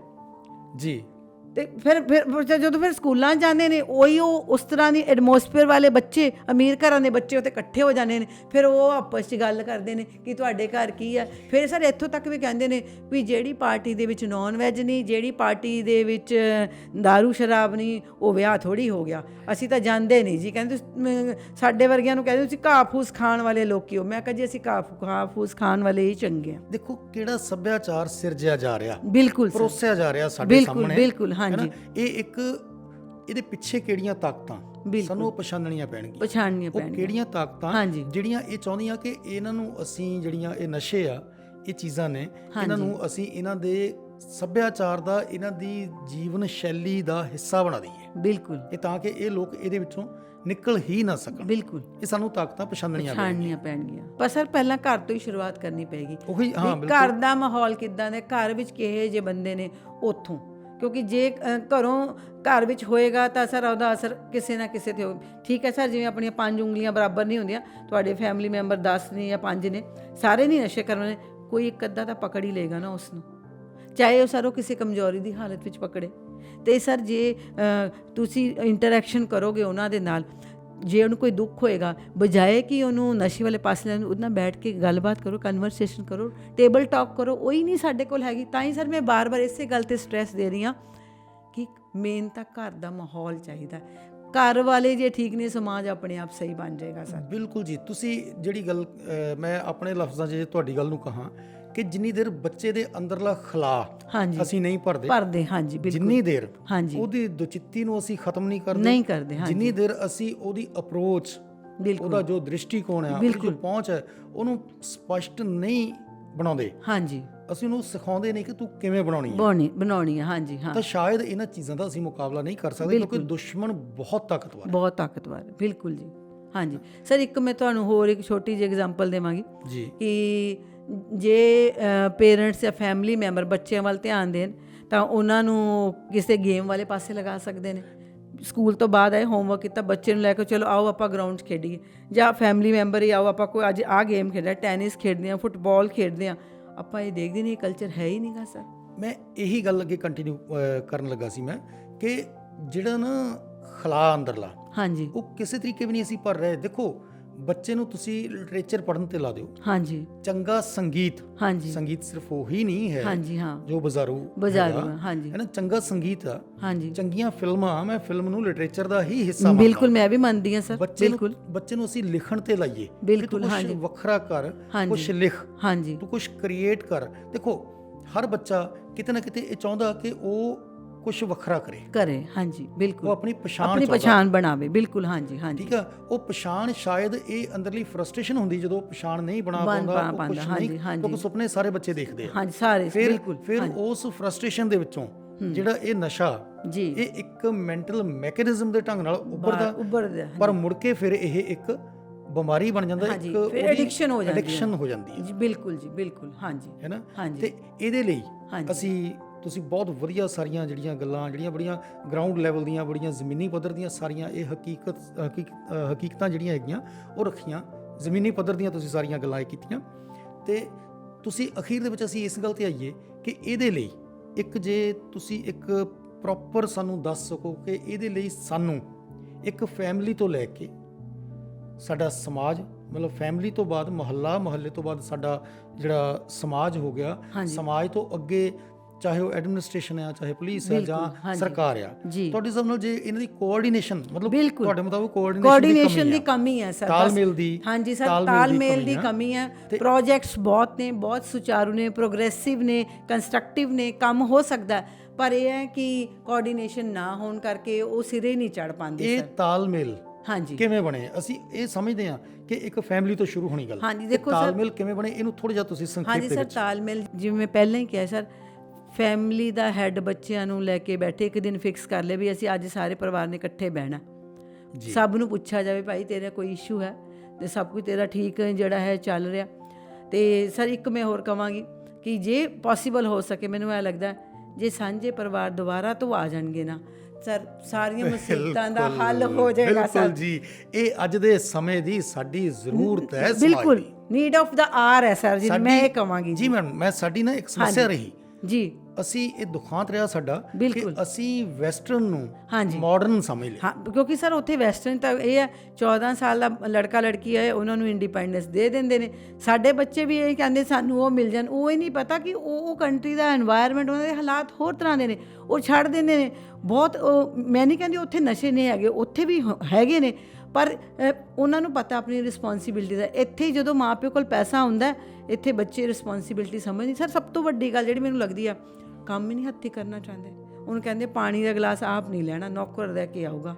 ਜੀ। ਤੇ ਫਿਰ ਫਿਰ ਜਦੋਂ ਫਿਰ ਸਕੂਲਾਂ ਜਾਂਦੇ ਨੇ ਉਹੀ ਉਹ ਉਸ ਤਰ੍ਹਾਂ ਦੀ ਐਟਮੋਸਫੇਅਰ ਵਾਲੇ ਬੱਚੇ ਅਮੀਰ ਘਰਾਂ ਦੇ ਬੱਚੇ ਉੱਥੇ ਇਕੱਠੇ ਹੋ ਜਾਂਦੇ ਨੇ। ਫਿਰ ਉਹ ਆਪਸ 'ਚ ਗੱਲ ਕਰਦੇ ਨੇ ਕਿ ਤੁਹਾਡੇ ਘਰ ਕੀ ਹੈ ਫਿਰ ਸਰ ਇੱਥੋਂ ਤੱਕ ਵੀ ਕਹਿੰਦੇ ਨੇ ਵੀ ਜਿਹੜੀ ਪਾਰਟੀ ਦੇ ਵਿੱਚ ਨਾਨ ਵੈਜ ਨਹੀਂ ਜਿਹੜੀ ਪਾਰਟੀ ਦੇ ਵਿੱਚ दारू ਸ਼ਰਾਬ ਨਹੀਂ ਉਹ ਵਿਆਹ ਥੋੜੀ ਹੋ ਗਿਆ। ਅਸੀਂ ਤਾਂ ਜਾਂਦੇ ਨਹੀਂ ਜੀ। ਕਹਿੰਦੇ ਸਾਡੇ ਵਰਗਿਆਂ ਨੂੰ ਕਹਿੰਦੇ ਤੁਸੀਂ ਘਾਹ ਫੂਸ ਖਾਣ ਵਾਲੇ ਲੋਕੀ ਹੋ ਮੈਂ ਕਿਹਾ ਜੀ ਅਸੀਂ ਘਾਹ ਫੂ- ਘਾਹ ਫੂਸ ਖਾਣ ਵਾਲੇ ਹੀ ਚੰਗੇ ਆ। ਦੇਖੋ ਕਿਹੜਾ ਸੱਭਿਆਚਾਰ ਸਿਰਜਿਆ ਜਾ ਰਿਹਾ। ਬਿਲਕੁਲ ਪਰੋਸਿਆ ਜਾ ਰਿਹਾ ਸਾਡੇ ਬਿਲਕੁਲ, ਸਾਹਮਣੇ। ਬਿਲਕੁਲ, ਹੈ ਨਾ? ਹਾਂਜੀ। ਇਹ ਇੱਕ ਇਹਦੇ ਪਿੱਛੇ ਕਿਹੜੀਆਂ ਤਾਕਤਾਂ? ਬਿਲਕੁਲ। ਸਾਨੂੰ ਉਹ ਪਛਾਣਨੀਆਂ ਪੈਣਗੀਆਂ। ਪਛਾਣਨੀਆਂ ਉਹ ਪੈਣਗੀਆਂ। ਕਿਹੜੀਆਂ ਤਾਕਤਾਂ? ਹਾਂਜੀ। ਜਿਹੜੀਆਂ ਇਹ ਚਾਹੁੰਦੀਆਂ ਕਿ ਇਹਨਾਂ ਨੂੰ ਅਸੀਂ ਜਿਹੜੀਆਂ ਇਹ ਨਸ਼ੇ ਆ ਇਹ ਚੀਜ਼ਾਂ ਨੇ ਇਹਨਾਂ ਨੂੰ ਅਸੀਂ ਇਹਨਾਂ ਦੇ ਸੱਭਿਆਚਾਰ ਦਾ ਇਹਨਾਂ ਦੀ ਜੀਵਨ ਸ਼ੈਲੀ ਦਾ ਹਿੱਸਾ ਬਣਾ ਦਈਏ। ਬਿਲਕੁਲ। ਇਹ ਤਾਂ ਕਿ ਇਹ ਲੋਕ ਇਹਦੇ ਵਿੱਚੋਂ ਨਿਕਲ ਹੀ ਨਾ ਸਕਣ। ਬਿਲਕੁਲ। ਇਹ ਸਾਨੂੰ ਤਾਕਤਾਂ ਪਛਾਣਨੀਆਂ ਪੈਣਗੀਆਂ। ਛਾਣਨੀਆਂ ਪੈਣਗੀਆਂ। ਪਰ ਸਰ ਪਹਿਲਾਂ ਘਰ ਤੋਂ ਹੀ ਸ਼ੁਰੂਆਤ ਕਰਨੀ ਪੈਗੀ ਉਹੀ ਹਾਂ ਵੀ ਘਰ ਦਾ ਮਾਹੌਲ ਕਿੱਦਾਂ ਦੇ? ਘਰ ਵਿੱਚ ਕਿਹੇ ਜੇ ਬੰਦੇ ਨੇ? ਉੱਥੋਂ। ਕਿਉਂਕਿ ਜੇ ਅ, ਘਰੋਂ ਘਰ ਵਿੱਚ ਹੋਏਗਾ ਤਾਂ ਸਰ ਉਹਦਾ ਅਸਰ ਕਿਸੇ ਨਾ ਕਿਸੇ ਤੇ ਹੋ ਠੀਕ ਹੈ ਸਰ ਜਿਵੇਂ ਆਪਣੀਆਂ ਪੰਜ ਉਂਗਲੀਆਂ ਬਰਾਬਰ ਨਹੀਂ ਹੁੰਦੀਆਂ ਤੁਹਾਡੇ ਫੈਮਿਲੀ ਮੈਂਬਰ 10 ਨੇ ਜਾਂ 5 ਨੇ ਸਾਰੇ ਨਹੀਂ ਨਸ਼ੇ ਕਰਨ ਵਾਲੇ ਕੋਈ ਇੱਕ ਅੱਧਾ ਤਾਂ ਪਕੜ ਹੀ ਲਏਗਾ ਨਾ ਉਸ ਨੂੰ ਚਾਹੇ ਉਹ ਸਰ ਉਹ ਕਿਸੇ ਕਮਜ਼ੋਰੀ ਦੀ ਹਾਲਤ ਵਿੱਚ ਪਕੜੇ। ਤੇ ਸਰ ਜੇ ਅ, ਤੁਸੀਂ ਇੰਟਰੈਕਸ਼ਨ ਕਰੋਗੇ ਉਹਨਾਂ ਦੇ ਨਾਲ ਜੇ ਉਹਨੂੰ ਕੋਈ ਦੁੱਖ ਹੋਏਗਾ, ਬਜਾਏ ਕਿ ਉਹਨੂੰ ਨਸ਼ੇ ਵਾਲੇ ਪਾਸੇ ਲੈਣ, ਉਹਦੇ ਨਾਲ ਬੈਠ ਕੇ ਗੱਲਬਾਤ ਕਰੋ ਕਨਵਰਸੇਸ਼ਨ ਕਰੋ ਟੇਬਲ ਟਾਕ ਕਰੋ, ਉਹੀ ਨਹੀਂ ਸਾਡੇ ਕੋਲ ਹੈਗੀ। ਤਾਂ ਹੀ ਸਰ ਮੈਂ ਬਾਰ-ਬਾਰ ਇਸੇ ਗੱਲ ਤੇ ਸਟ੍ਰੈਸ ਦੇ ਰਹੀ ਹਾਂ ਕਿ ਮੇਨ ਤਾਂ ਘਰ ਦਾ ਮਾਹੌਲ ਚਾਹੀਦਾ ਘਰ ਵਾਲੇ ਜੇ ਠੀਕ ਨੇ, ਸਮਾਜ ਆਪਣੇ ਆਪ ਸਹੀ ਬਣ ਜਾਏਗਾ ਸਰ। ਬਿਲਕੁਲ ਜੀ। ਤੁਸੀਂ ਜਿਹੜੀ ਗੱਲ ਮੈਂ ਆਪਣੇ ਲਫ਼ਜ਼ਾਂ 'ਚ ਜੇ ਤੁਹਾਡੀ ਗੱਲ ਨੂੰ ਕਹਾਂ ਕਿ ਜਿੰਨੀ ਦੇਰ ਬੱਚੇ ਦੇ ਅੰਦਰਲਾ ਖਲਾ ਹਾਂਜੀ। ਅਸੀਂ ਨਹੀਂ ਭਰਦੇ ਭਰਦੇ ਹਾਂਜੀ ਬਿਲਕੁਲ। ਜਿੰਨੀ ਦੇਰ ਹਾਂਜੀ। ਉਹਦੀ ਦੁਚਿੱਤੀ ਨੂੰ ਅਸੀਂ ਖਤਮ ਨਹੀਂ ਕਰਦੇ ਨਹੀਂ ਕਰਦੇ ਹਾਂਜੀ। ਜਿੰਨੀ ਦੇਰ ਅਸੀਂ ਉਹਦੀ ਅਪਰੋਚ ਬਿਲਕੁਲ। ਉਹਦਾ ਜੋ ਦ੍ਰਿਸ਼ਟੀਕੋਣ ਆ ਉਹਦੀ ਜੋ ਪਹੁੰਚ ਹੈ ਉਹਨੂੰ ਸਪਸ਼ਟ ਨਹੀਂ ਬਣਾਉਂਦੇ। ਹਾਂਜੀ। ਅਸੀਂ ਉਹਨੂੰ ਸਿਖਾਉਂਦੇ ਨਹੀਂ ਕਿ ਤੂੰ ਕਿਵੇਂ ਬਣਾਉਣੀ ਹੈ। ਬਣਾਉਣੀ ਬਣਾਉਣੀ ਹੈ ਹਾਂਜੀ ਹਾਂ। ਤਾਂ ਸ਼ਾਇਦ ਇਹਨਾਂ ਚੀਜ਼ਾਂ ਦਾ ਅਸੀਂ ਮੁਕਾਬਲਾ ਨਹੀਂ ਕਰ ਸਕਦੇ ਕਿਉਂਕਿ ਦੁਸ਼ਮਣ ਬਹੁਤ ਤਾਕਤਵਰ ਹੈ। ਬਹੁਤ ਤਾਕਤਵਰ ਹੈ, ਬਿਲਕੁਲ ਜੀ। ਹਾਂਜੀ। ਸਰ ਇੱਕ ਮੈਂ ਤੁਹਾਨੂੰ ਹੋਰ ਇੱਕ ਛੋਟੀ ਜਿਹੀ ਐਗਜ਼ਾਮਪਲ ਦੇਵਾਂਗੀ ਜੀ। ਕਿ ਜੇ ਪੇਰੈਂਟਸ ਜਾਂ ਫੈਮਿਲੀ ਮੈਂਬਰ ਬੱਚਿਆਂ ਵੱਲ ਧਿਆਨ ਦੇਣ ਤਾਂ ਉਹਨਾਂ ਨੂੰ ਕਿਸੇ ਗੇਮ ਵਾਲੇ ਪਾਸੇ ਲਗਾ ਸਕਦੇ ਨੇ। ਸਕੂਲ ਤੋਂ ਬਾਅਦ ਆਏ ਹੋਮਵਰਕ ਕੀਤਾ ਬੱਚੇ ਨੂੰ ਲੈ ਕੇ ਚਲੋ ਆਓ ਆਪਾਂ ਗਰਾਊਂਡ 'ਚ ਖੇਡੀਏ। ਜਾਂ ਫੈਮਿਲੀ ਮੈਂਬਰ ਹੀ ਆਓ ਆਪਾਂ ਕੋਈ ਅੱਜ ਆਹ ਗੇਮ ਖੇਡਿਆ ਟੈਨਿਸ ਖੇਡਦੇ ਆ ਫੁੱਟਬਾਲ ਖੇਡਦੇ ਆ ਆਪਾਂ ਇਹ ਦੇਖਦੇ ਨਹੀਂ ਕਲਚਰ ਹੈ ਹੀ ਨਹੀਂਗਾ ਸਰ ਮੈਂ ਇਹੀ ਗੱਲ ਅੱਗੇ ਕੰਟੀਨਿਊ ਕਰਨ ਲੱਗਾ ਸੀ ਮੈਂ ਕਿ ਜਿਹੜਾ ਨਾ ਖਲਾ ਅੰਦਰਲਾ ਹਾਂਜੀ। ਉਹ ਕਿਸੇ ਤਰੀਕੇ ਵੀ ਨਹੀਂ ਅਸੀਂ ਭਰ ਰਹੇ। ਦੇਖੋ ਬੱਚੇ ਨੂੰ ਤੁਸੀਂ ਲਿਟਰੇਚਰ ਪੜ੍ਹਨ ਤੇ ਲਾ ਦਿਓ। ਹਾਂਜੀ। ਚੰਗਾ ਸੰਗੀਤ। ਹਾਂਜੀ। ਸੰਗੀਤ ਸਿਰਫ ਉਹੀ ਨਹੀਂ ਹੈ ਹਾਂਜੀ ਹਾਂ। ਜੋ ਬਾਜ਼ਾਰੂ ਬਾਜ਼ਾਰੂ ਹਾਂਜੀ। ਹੈ ਨਾ? ਚੰਗਾ ਸੰਗੀਤ ਆ। ਹਾਂਜੀ। ਚੰਗੀਆਂ ਫਿਲਮਾਂ ਮੈਂ ਫਿਲਮ ਨੂੰ ਲਿਟਰੇਚਰ ਦਾ ਹੀ ਹਿੱਸਾ ਮੰਨਦਾ। ਬਿਲਕੁਲ ਮੈਂ ਵੀ ਮੰਨਦੀ ਹਾਂ ਸਰ ਬਿਲਕੁਲ। ਬੱਚੇ ਨੂੰ ਅਸੀਂ ਲਿਖਣ ਤੇ ਲਾਈਏ। ਬਿਲਕੁਲ, ਕੁਝ ਹਾਂਜੀ। ਵੱਖਰਾ ਕਰ। ਕੁਝ ਲਿਖ। ਹਾਂਜੀ। ਤੂੰ ਕੁਝ ਕ੍ਰੀਏਟ ਕਰ। ਦੇਖੋ ਹਰ ਬੱਚਾ ਕਿਤੇ ਨਾ ਕਿਤੇ ਇਹ ਚਾਹੁੰਦਾ ਕਿ ਉਹ ਕੁਝ ਵੱਖਰਾ ਕਰੇ। ਕਰੇ ਹਾਂਜੀ ਉਹ ਬਿਲਕੁਲ ਆਪਣੀ ਪਛਾਣ ਆਪਣੀ ਪਛਾਣ ਬਣਾਵੇ ਬਿਲਕੁਲ ਹਾਂਜੀ ਹਾਂਜੀ। ਠੀਕ ਆ? ਉਹ ਪਛਾਣ ਸ਼ਾਇਦ ਇਹ ਅੰਦਰਲੀ ਫਰਸਟ੍ਰੇਸ਼ਨ ਹੁੰਦੀ ਜਦੋਂ ਉਹ ਪਛਾਣ ਨਹੀਂ ਬਣਾ ਪਾਉਂਦਾ ਉਹ ਕੁਝ ਨਹੀਂ। ਕਿਉਂਕਿ ਸੁਪਨੇ ਸਾਰੇ ਬੱਚੇ ਦੇਖਦੇ ਆ। ਹਾਂਜੀ ਸਾਰੇ ਬਿਲਕੁਲ ਫਿਰ ਉਸ ਫਰਸਟ੍ਰੇਸ਼ਨ ਦੇ ਵਿੱਚੋਂ ਜਿਹੜਾ ਇਹ ਨਸ਼ਾ ਜੀ। ਇਹ ਇੱਕ ਮੈਂਟਲ ਮੈਕੈਨਿਜ਼ਮ ਦੇ ਢੰਗ ਨਾਲ ਉੱਭਰਦਾ ਉੱਭਰਦਾ ਪਰ ਮੁੜ ਕੇ ਫਿਰ ਇਹ ਇੱਕ ਬਿਮਾਰੀ ਬਣ ਜਾਂਦਾ ਇੱਕ ਫਿਰ addiction ਹੋ ਜਾਂਦੀ ਹੈ। ਐਡਿਕਸ਼ਨ ਹੋ ਜਾਂਦੀ ਹੈ। ਜੀ ਬਿਲਕੁਲ ਜੀ ਬਿਲਕੁਲ ਹਾਂਜੀ। ਹੈ ਨਾ? ਤੇ ਇਹਦੇ ਲਈ। ਅਸੀਂ ਤੁਸੀਂ ਬਹੁਤ ਵਧੀਆ ਸਾਰੀਆਂ ਜਿਹੜੀਆਂ ਗੱਲਾਂ ਜਿਹੜੀਆਂ ਬੜੀਆਂ ਗਰਾਊਂਡ ਲੈਵਲ ਦੀਆਂ ਬੜੀਆਂ ਜ਼ਮੀਨੀ ਪੱਧਰ ਦੀਆਂ ਸਾਰੀਆਂ ਇਹ ਹਕੀਕਤ ਹਕੀਕਤਾਂ ਜਿਹੜੀਆਂ ਹੈਗੀਆਂ ਉਹ ਰੱਖੀਆਂ ਜ਼ਮੀਨੀ ਪੱਧਰ ਦੀਆਂ ਤੁਸੀਂ ਸਾਰੀਆਂ ਗੱਲਾਂ ਇਹ ਕੀਤੀਆਂ ਤੇ ਤੁਸੀਂ ਅਖੀਰ ਦੇ ਵਿੱਚ ਅਸੀਂ ਇਸ ਗੱਲ ਤੇ ਆਈਏ ਕਿ ਇਹਦੇ ਲਈ ਇੱਕ ਜੇ ਤੁਸੀਂ ਇੱਕ ਪ੍ਰੋਪਰ ਸਾਨੂੰ ਦੱਸ ਸਕੋ ਕਿ ਇਹਦੇ ਲਈ ਸਾਨੂੰ ਇੱਕ ਫੈਮਿਲੀ ਤੋਂ ਲੈ ਕੇ ਸਾਡਾ ਸਮਾਜ ਮਤਲਬ ਫੈਮਿਲੀ ਤੋਂ ਬਾਅਦ ਮੁਹੱਲਾ ਮੁਹੱਲੇ ਤੋਂ ਬਾਅਦ ਸਾਡਾ ਜਿਹੜਾ ਸਮਾਜ ਹੋ ਗਿਆ। ਸਮਾਜ ਤੋਂ ਅੱਗੇ ਚਾਹੇ ਉਹ ਐਡਮਿਨਿਸਟ੍ਰੇਸ਼ਨ ਆ ਚਾਹੇ ਪੁਲਿਸ ਹੈ ਜਾਂ ਹਾਂਜੀ। ਸਰਕਾਰ ਆ। ਤੁਹਾਡੇ ਹਿਸਾਬ ਨਾਲ ਜੇ ਇਹਨਾਂ ਦੀ ਕੋਆਰਡੀਨੇਸ਼ਨ ਮਤਲਬ। ਤੁਹਾਡੇ ਮੁਤਾਬਕ ਕੋਆਰਡੀਨੇਸ਼ਨ ਦੀ ਕਮੀ ਹੈ ਸਰ। ਤਾਲਮੇਲ ਦੀ ਹਾਂਜੀ ਸਰ ਤਾਲਮੇਲ ਦੀ ਕਮੀ ਹੈ ਪ੍ਰੋਜੈਕਟਸ ਬਹੁਤ ਨੇ ਬਹੁਤ ਸੁਚਾਰੂ ਨੇ ਪ੍ਰੋਗਰੈਸਿਵ ਨੇ ਕੰਸਟਰਕਟਿਵ ਨੇ ਕੰਮ ਹੋ ਸਕਦਾ ਪਰ ਇਹ ਹੈ ਕਿ ਕੋਆਰਡੀਨੇਸ਼ਨ ਨਾ ਹੋਣ ਕਰਕੇ ਉਹ ਸਿਰੇ ਨਹੀਂ ਚੜ ਪਾਉਂਦੇ ਇਹ ਸਰ। ਤਾਲਮੇਲ ਹਾਂਜੀ। ਕਿਵੇਂ ਬਣੇ? ਅਸੀਂ ਇਹ ਸਮਝਦੇ ਹਾਂ ਕਿ ਇੱਕ ਫੈਮਿਲੀ ਤੋਂ ਸ਼ੁਰੂ ਹੋਣੀ ਗੱਲ। ਹਾਂਜੀ, ਦੇਖੋ ਸਰ- ਤਾਲਮੇਲ ਕਿਵੇਂ ਬਣੇ? ਇਹਨੂੰ ਥੋੜਾ ਜਿਹਾ ਤੁਸੀਂ ਸੰਖੇਪ ਹਾਂਜੀ ਦੇ ਸਰ ਵਿੱਚ ਤਾਲਮੇਲ ਜਿਵੇਂ ਪਹਿਲਾਂ ਹੀ ਕਿਹਾ ਸਰ ਫੈਮਿਲੀ ਦਾ ਹੈੱਡ ਬੱਚਿਆਂ ਨੂੰ ਲੈ ਕੇ ਬੈਠੇ ਇੱਕ ਦਿਨ ਫਿਕਸ ਕਰ ਲਏ ਵੀ ਅਸੀਂ ਅੱਜ ਸਾਰੇ ਪਰਿਵਾਰ ਨੇ ਇਕੱਠੇ ਬਹਿਣਾ। ਜੀ। ਸਭ ਨੂੰ ਪੁੱਛਿਆ ਜਾਵੇ ਭਾਈ ਤੇਰਾ ਕੋਈ ਇਸ਼ੂ ਹੈ? ਤੇ ਸਭ ਕੁਝ ਤੇਰਾ ਠੀਕ ਜਿਹੜਾ ਹੈ ਚੱਲ ਰਿਹਾ? ਤੇ ਸਰ ਇੱਕ ਮੈਂ ਹੋਰ ਕਵਾਂਗੀ ਕਿ ਜੇ ਪੋਸੀਬਲ ਹੋ ਸਕੇ ਮੈਨੂੰ ਇਹ ਲੱਗਦਾ ਜੇ ਸਾਂਝੇ ਪਰਿਵਾਰ ਦੁਬਾਰਾ ਤੋਂ ਆ ਜਾਣਗੇ ਨਾ ਸਰ ਸਾਰੀਆਂ ਮੁਸੀਬਤਾਂ ਦਾ ਹੱਲ ਹੋ ਜਾਏਗਾ ਬਿਲਕੁਲ ਸਰ ਜੀ। ਇਹ ਅੱਜ ਦੇ ਸਮੇਂ ਦੀ ਸਾਡੀ ਜ਼ਰੂਰਤ ਹੈ ਬਿਲਕੁਲ। ਨੀਡ ਆਫ ਦਾ ਆਰ ਹੈ ਸਰ ਜੀ ਮੈਂ ਇਹ ਕਵਾਂਗੀ ਜੀ ਮੈਂ ਸਾਡੀ ਨਾ ਇੱਕ ਸਮੱਸਿਆ ਰਹੀ। ਜੀ। ਅਸੀਂ ਇਹ ਦੁਖਾਂਤ ਰਿਹਾ ਸਾਡਾ ਕਿ ਬਿਲਕੁਲ। ਅਸੀਂ ਵੈਸਟਰਨ ਨੂੰ ਹਾਂਜੀ। ਮਾਡਰਨ ਸਮਝ ਲਿਆ। ਹਾਂ ਕਿਉਂਕਿ ਸਰ ਉੱਥੇ ਵੈਸਟਰਨ ਤਾਂ ਇਹ ਹੈ 14 ਸਾਲ ਦਾ ਲੜਕਾ ਲੜਕੀ ਹੈ ਉਹਨਾਂ ਨੂੰ ਇੰਡੀਪੈਂਡੈਂਸ ਦੇ ਦਿੰਦੇ ਨੇ। ਸਾਡੇ ਬੱਚੇ ਵੀ ਇਹ ਕਹਿੰਦੇ ਸਾਨੂੰ ਉਹ ਮਿਲ ਜਾਣ। ਉਹ ਹੀ ਨਹੀਂ ਪਤਾ ਕਿ ਉਹ ਉਹ ਕੰਟਰੀ ਦਾ এনवायरमेंट ਉਹਨਾਂ ਦੇ ਹਾਲਾਤ ਹੋਰ ਤਰ੍ਹਾਂ ਦੇ ਨੇ। ਉਹ ਛੱਡ ਦਿੰਦੇ ਨੇ। ਬਹੁਤ ਉਹ- ਮੈਂ ਨਹੀਂ ਕਹਿੰਦੀ ਉੱਥੇ ਨਸ਼ੇ ਨਹੀਂ ਹੈਗੇ ਉੱਥੇ ਵੀ ਹੈਗੇ ਨੇ। ਪਰ ਉਹਨਾਂ ਨੂੰ ਪਤਾ ਆਪਣੀ ਰਿਸਪੌਂਸਿਬਿਲਟੀ ਦਾ। ਇੱਥੇ ਹੀ ਜਦੋਂ ਮਾਪਿਓ ਕੋਲ ਪੈਸਾ ਹੁੰਦਾ, ਇੱਥੇ ਬੱਚੇ ਰਿਸਪੌਂਸਿਬਿਲਟੀ ਸਮਝਦੇ ਸਰ, ਸਭ ਤੋਂ ਵੱਡੀ ਗੱਲ ਜਿਹੜੀ ਮੈਨੂੰ ਲੱਗਦੀ ਆ, ਕੰਮ ਹੀ ਨਹੀਂ ਹੱਥੀਂ ਕਰਨਾ ਚਾਹੁੰਦੇ। ਉਹਨੂੰ ਕਹਿੰਦੇ, ਪਾਣੀ ਦਾ ਗਲਾਸ ਆਪ ਨਹੀਂ ਲੈਣਾ, ਨੌਕਰ ਦੇ ਕੇ ਆਊਗਾ।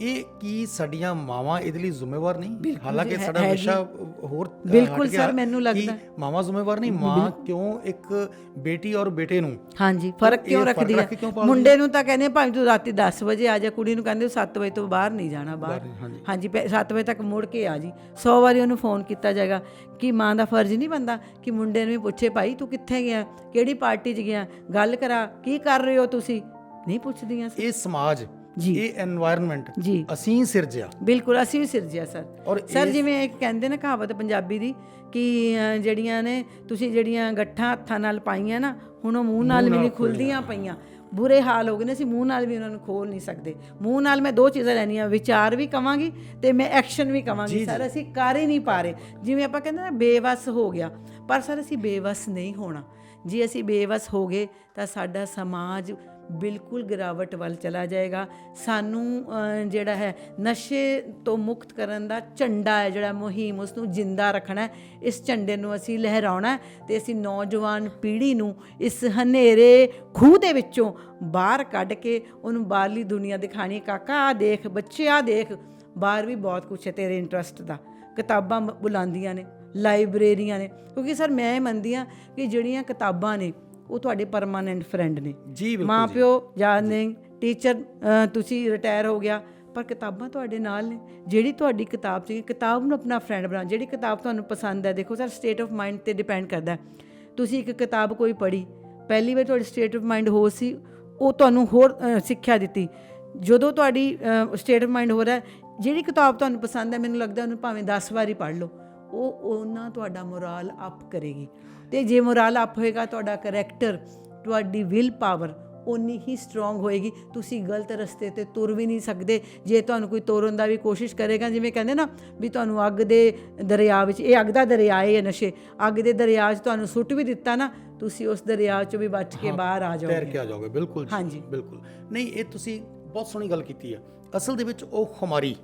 ਇਹ ਕੀ ਸਾਡੀਆਂ ਮਾਵਾਂ ਇਹਦੇ ਲਈ ਜ਼ਿੰਮੇਵਾਰ ਨਹੀਂ? ਹਾਲਾਂਕਿ ਸਾਡਾ ਹੈਗੀ। ਵਿਸ਼ਾ ਹੋਰ ਬਿਲਕੁਲ ਸਰ, ਮੈਨੂੰ ਕਿ ਲੱਗਦਾ। ਮਾਵਾਂ ਜ਼ਿੰਮੇਵਾਰ ਨਹੀਂ ਮਾਂ ਕਿਉਂ ਇੱਕ ਬੇਟੀ ਔਰ ਬੇਟੇ ਨੂੰ? ਹਾਂਜੀ ਫ਼ਰਕ ਕਿਉਂ ਰੱਖਦੀ ਹੈ ਮੁੰਡੇ ਨੂੰ ਤਾਂ ਕਹਿੰਦੇ ਭਾਵੇਂ ਤੂੰ ਰਾਤੀ 10 ਵਜੇ ਆ ਜਾ ਕੁੜੀ ਨੂੰ ਕਹਿੰਦੇ 7 ਵਜੇ ਤੋਂ ਬਾਹਰ ਨਹੀਂ ਜਾਣਾ ਬਾਹਰ। ਹਾਂਜੀ। ਹਾਂਜੀ 7 ਵਜੇ ਤੱਕ ਮੁੜ ਕੇ ਆ ਜੀ। 100 ਵਾਰੀ ਉਹਨੂੰ ਫੋਨ ਕੀਤਾ ਜਾਏਗਾ ਕਿ ਮਾਂ ਦਾ ਫਰਜ਼ ਨਹੀਂ ਬੰਦਾ ਕਿ ਮੁੰਡੇ ਨੂੰ ਵੀ ਪੁੱਛੇ ਭਾਈ ਤੂੰ ਕਿੱਥੇ ਗਿਆ? ਕਿਹੜੀ ਪਾਰਟੀ 'ਚ ਗਿਆ? ਗੱਲ ਕਰਾ ਕੀ ਕਰ ਰਹੇ ਹੋ ਤੁਸੀਂ? ਨਹੀਂ ਪੁੱਛਦੀਆਂ ਸੀ ਇਹ ਸਮਾਜ ਜੀ। ਇਹ এনवायरमेंट ਜੀ। ਅਸੀਂ ਸਿਰਜਿਆ। ਬਿਲਕੁਲ ਅਸੀਂ ਵੀ ਸਿਰਜਿਆ ਸਰ। ਸਰ ਜਿਵੇਂ ਇੱਕ ਕਹਿੰਦੇ ਨੇ ਕਹਾਵਤ ਪੰਜਾਬੀ ਦੀ ਕਿ ਜਿਹੜੀਆਂ ਨੇ ਤੁਸੀਂ ਜਿਹੜੀਆਂ ਗੱਠਾਂ ਹੱਥਾਂ ਨਾਲ ਪਾਈਆਂ ਨਾ ਹੁਣ ਉਹ ਮੂੰਹ ਨਾਲ ਵੀ ਨਹੀਂ ਖੁੱਲਦੀਆਂ ਪਈਆਂ। ਬੁਰੇ ਹਾਲ ਹੋ ਗਏ ਨੇ ਅਸੀਂ ਮੂੰਹ ਨਾਲ ਵੀ ਉਹਨਾਂ ਨੂੰ ਖੋਲ ਨਹੀਂ ਸਕਦੇ। ਮੂੰਹ ਨਾਲ ਮੈਂ ਦੋ ਚੀਜ਼ਾਂ ਲੈਣੀਆਂ ਵਿਚਾਰ ਵੀ ਕਵਾਂਗੀ ਤੇ ਮੈਂ ਐਕਸ਼ਨ ਵੀ ਕਵਾਂਗੀ ਸਰ। ਅਸੀਂ ਕਰ ਹੀ ਨਹੀਂ ਪਾ ਰਹੇ। ਜਿਵੇਂ ਆਪਾਂ ਕਹਿੰਦੇ ਨਾ ਬੇਵਸ ਹੋ ਗਿਆ। ਪਰ ਸਰ ਅਸੀਂ ਬੇਵਸ ਨਹੀਂ ਹੋਣਾ। ਜੇ ਅਸੀਂ ਬੇਵਸ ਹੋ ਗਏ ਤਾਂ ਸਾਡਾ ਸਮਾਜ ਬਿਲਕੁਲ ਗਿਰਾਵਟ ਵੱਲ ਚਲਾ ਜਾਏਗਾ। ਸਾਨੂੰ ਜਿਹੜਾ ਹੈ, ਨਸ਼ੇ ਤੋਂ ਮੁਕਤ ਕਰਨ ਦਾ ਝੰਡਾ ਹੈ, ਜਿਹੜਾ ਮੁਹਿੰਮ ਉਸ ਨੂੰ ਜਿੰਦਾ ਰੱਖਣਾ ਇਸ ਝੰਡੇ ਨੂੰ ਅਸੀਂ ਲਹਿਰਾਉਣਾ ਹੈ ਤੇ ਅਸੀਂ ਨੌਜਵਾਨ ਪੀੜ੍ਹੀ ਨੂੰ ਇਸ ਹਨੇਰੇ ਖੂਹ ਦੇ ਵਿੱਚੋਂ ਬਾਹਰ ਕੱਢ ਕੇ ਉਹਨੂੰ ਬਾਹਰਲੀ ਦੁਨੀਆ ਦਿਖਾਣੀ ਕਾਕਾ ਆ ਦੇਖ, ਬੱਚੇ ਆ ਦੇਖ। ਬਾਹਰ ਵੀ ਬਹੁਤ ਕੁਝ ਹੈ ਤੇਰੇ ਇੰਟਰਸਟ ਦਾ। ਕਿਤਾਬਾਂ ਬ- ਬੁਲਾਉਂਦੀਆਂ ਨੇ, ਲਾਇਬ੍ਰੇਰੀਆਂ ਨੇ। ਕਿਉਂਕਿ ਸਰ, ਮੈਂ ਇਹ ਮੰਨਦੀ ਹਾਂ ਕਿ ਜਿਹੜੀਆਂ ਕਿਤਾਬਾਂ ਨੇ ਉਹ ਤੁਹਾਡੇ ਪਰਮਾਨੈਂਟ ਫਰੈਂਡ ਨੇ। ਜੀ ਬਿਲਕੁਲ ਮਾਂ ਪਿਓ ਯਾਦ ਨਹੀਂ ਟੀਚਰ ਤੁਸੀਂ ਰਿਟਾਇਰ ਹੋ ਗਿਆ ਪਰ ਕਿਤਾਬਾਂ ਤੁਹਾਡੇ ਨਾਲ ਨੇ। ਜਿਹੜੀ ਤੁਹਾਡੀ ਕਿਤਾਬ ਸੀ ਕਿਤਾਬ ਨੂੰ ਆਪਣਾ ਫਰੈਂਡ ਬਣਾ। ਜਿਹੜੀ ਕਿਤਾਬ ਤੁਹਾਨੂੰ ਪਸੰਦ ਹੈ ਦੇਖੋ ਸਰ ਸਟੇਟ ਆਫ ਮਾਈਂਡ ਤੇ ਡਿਪੈਂਡ ਕਰਦਾ ਤੁਸੀਂ ਇੱਕ ਕਿਤਾਬ ਕੋਈ ਪੜ੍ਹੀ ਪਹਿਲੀ ਵਾਰ ਤੁਹਾਡੀ ਸਟੇਟ ਆਫ ਮਾਈਂਡ ਹੋ ਸੀ ਉਹ ਤੁਹਾਨੂੰ ਹੋਰ ਸਿੱਖਿਆ ਦਿੱਤੀ। ਜਦੋਂ ਤੁਹਾਡੀ ਸਟੇਟ ਆਫ ਮਾਈਂਡ ਹੋ ਰਿਹਾ ਜਿਹੜੀ ਕਿਤਾਬ ਤੁਹਾਨੂੰ ਪਸੰਦ ਹੈ ਮੈਨੂੰ ਲੱਗਦਾ ਉਹਨੂੰ ਭਾਵੇਂ 10 ਵਾਰੀ ਪੜ੍ਹ ਲਓ ਉਹ ਉਹਨਾਂ ਤੁਹਾਡਾ ਮੋਰਲ ਅਪ ਕਰੇਗੀ। ਤੇ ਜੇ ਮੋਰਲ ਅਪ ਹੋਏਗਾ ਤੁਹਾਡਾ ਕਰੈਕਟਰ ਤੁਹਾਡੀ ਵਿਲ ਪਾਵਰ ਉਨੀ ਹੀ ਸਟਰੋਂਗ ਹੋਏਗੀ। ਤੁਸੀਂ ਗਲਤ ਰਸਤੇ ਤੇ ਤੁਰ ਵੀ ਨਹੀਂ ਸਕਦੇ। ਜੇ ਤੁਹਾਨੂੰ ਕੋਈ ਤੋਰਨ ਦਾ ਵੀ ਕੋਸ਼ਿਸ਼ ਕਰੇਗਾ ਜਿਵੇਂ ਕਹਿੰਦੇ ਨਾ ਵੀ ਤੁਹਾਨੂੰ ਅੱਗ ਦੇ ਦਰਿਆ ਵਿੱਚ ਇਹ ਅੱਗ ਦਾ ਦਰਿਆ ਹੈ ਨਸ਼ੇ ਅੱਗ ਦੇ ਦਰਿਆ 'ਚ ਤੁਹਾਨੂੰ ਸੁੱਟ ਵੀ ਦਿੱਤਾ ਨਾ ਤੁਸੀਂ ਉਸ ਦਰਿਆ 'ਚੋਂ ਵੀ ਬਚ ਕੇ ਬਾਹਰ ਆ ਤੈਰ ਜਾਓਗੇ ਕੇ ਆ ਜਾਓਗੇ। ਬਿਲਕੁਲ ਹਾਂਜੀ। ਬਿਲਕੁਲ। ਨਹੀਂ ਇਹ ਤੁਸੀਂ ਬਹੁਤ ਸੋਹਣੀ ਗੱਲ ਕੀਤੀ ਹੈ ਅਸਲ ਦੇ ਵਿੱਚ ਉਹ ਖੁਮਾਰੀ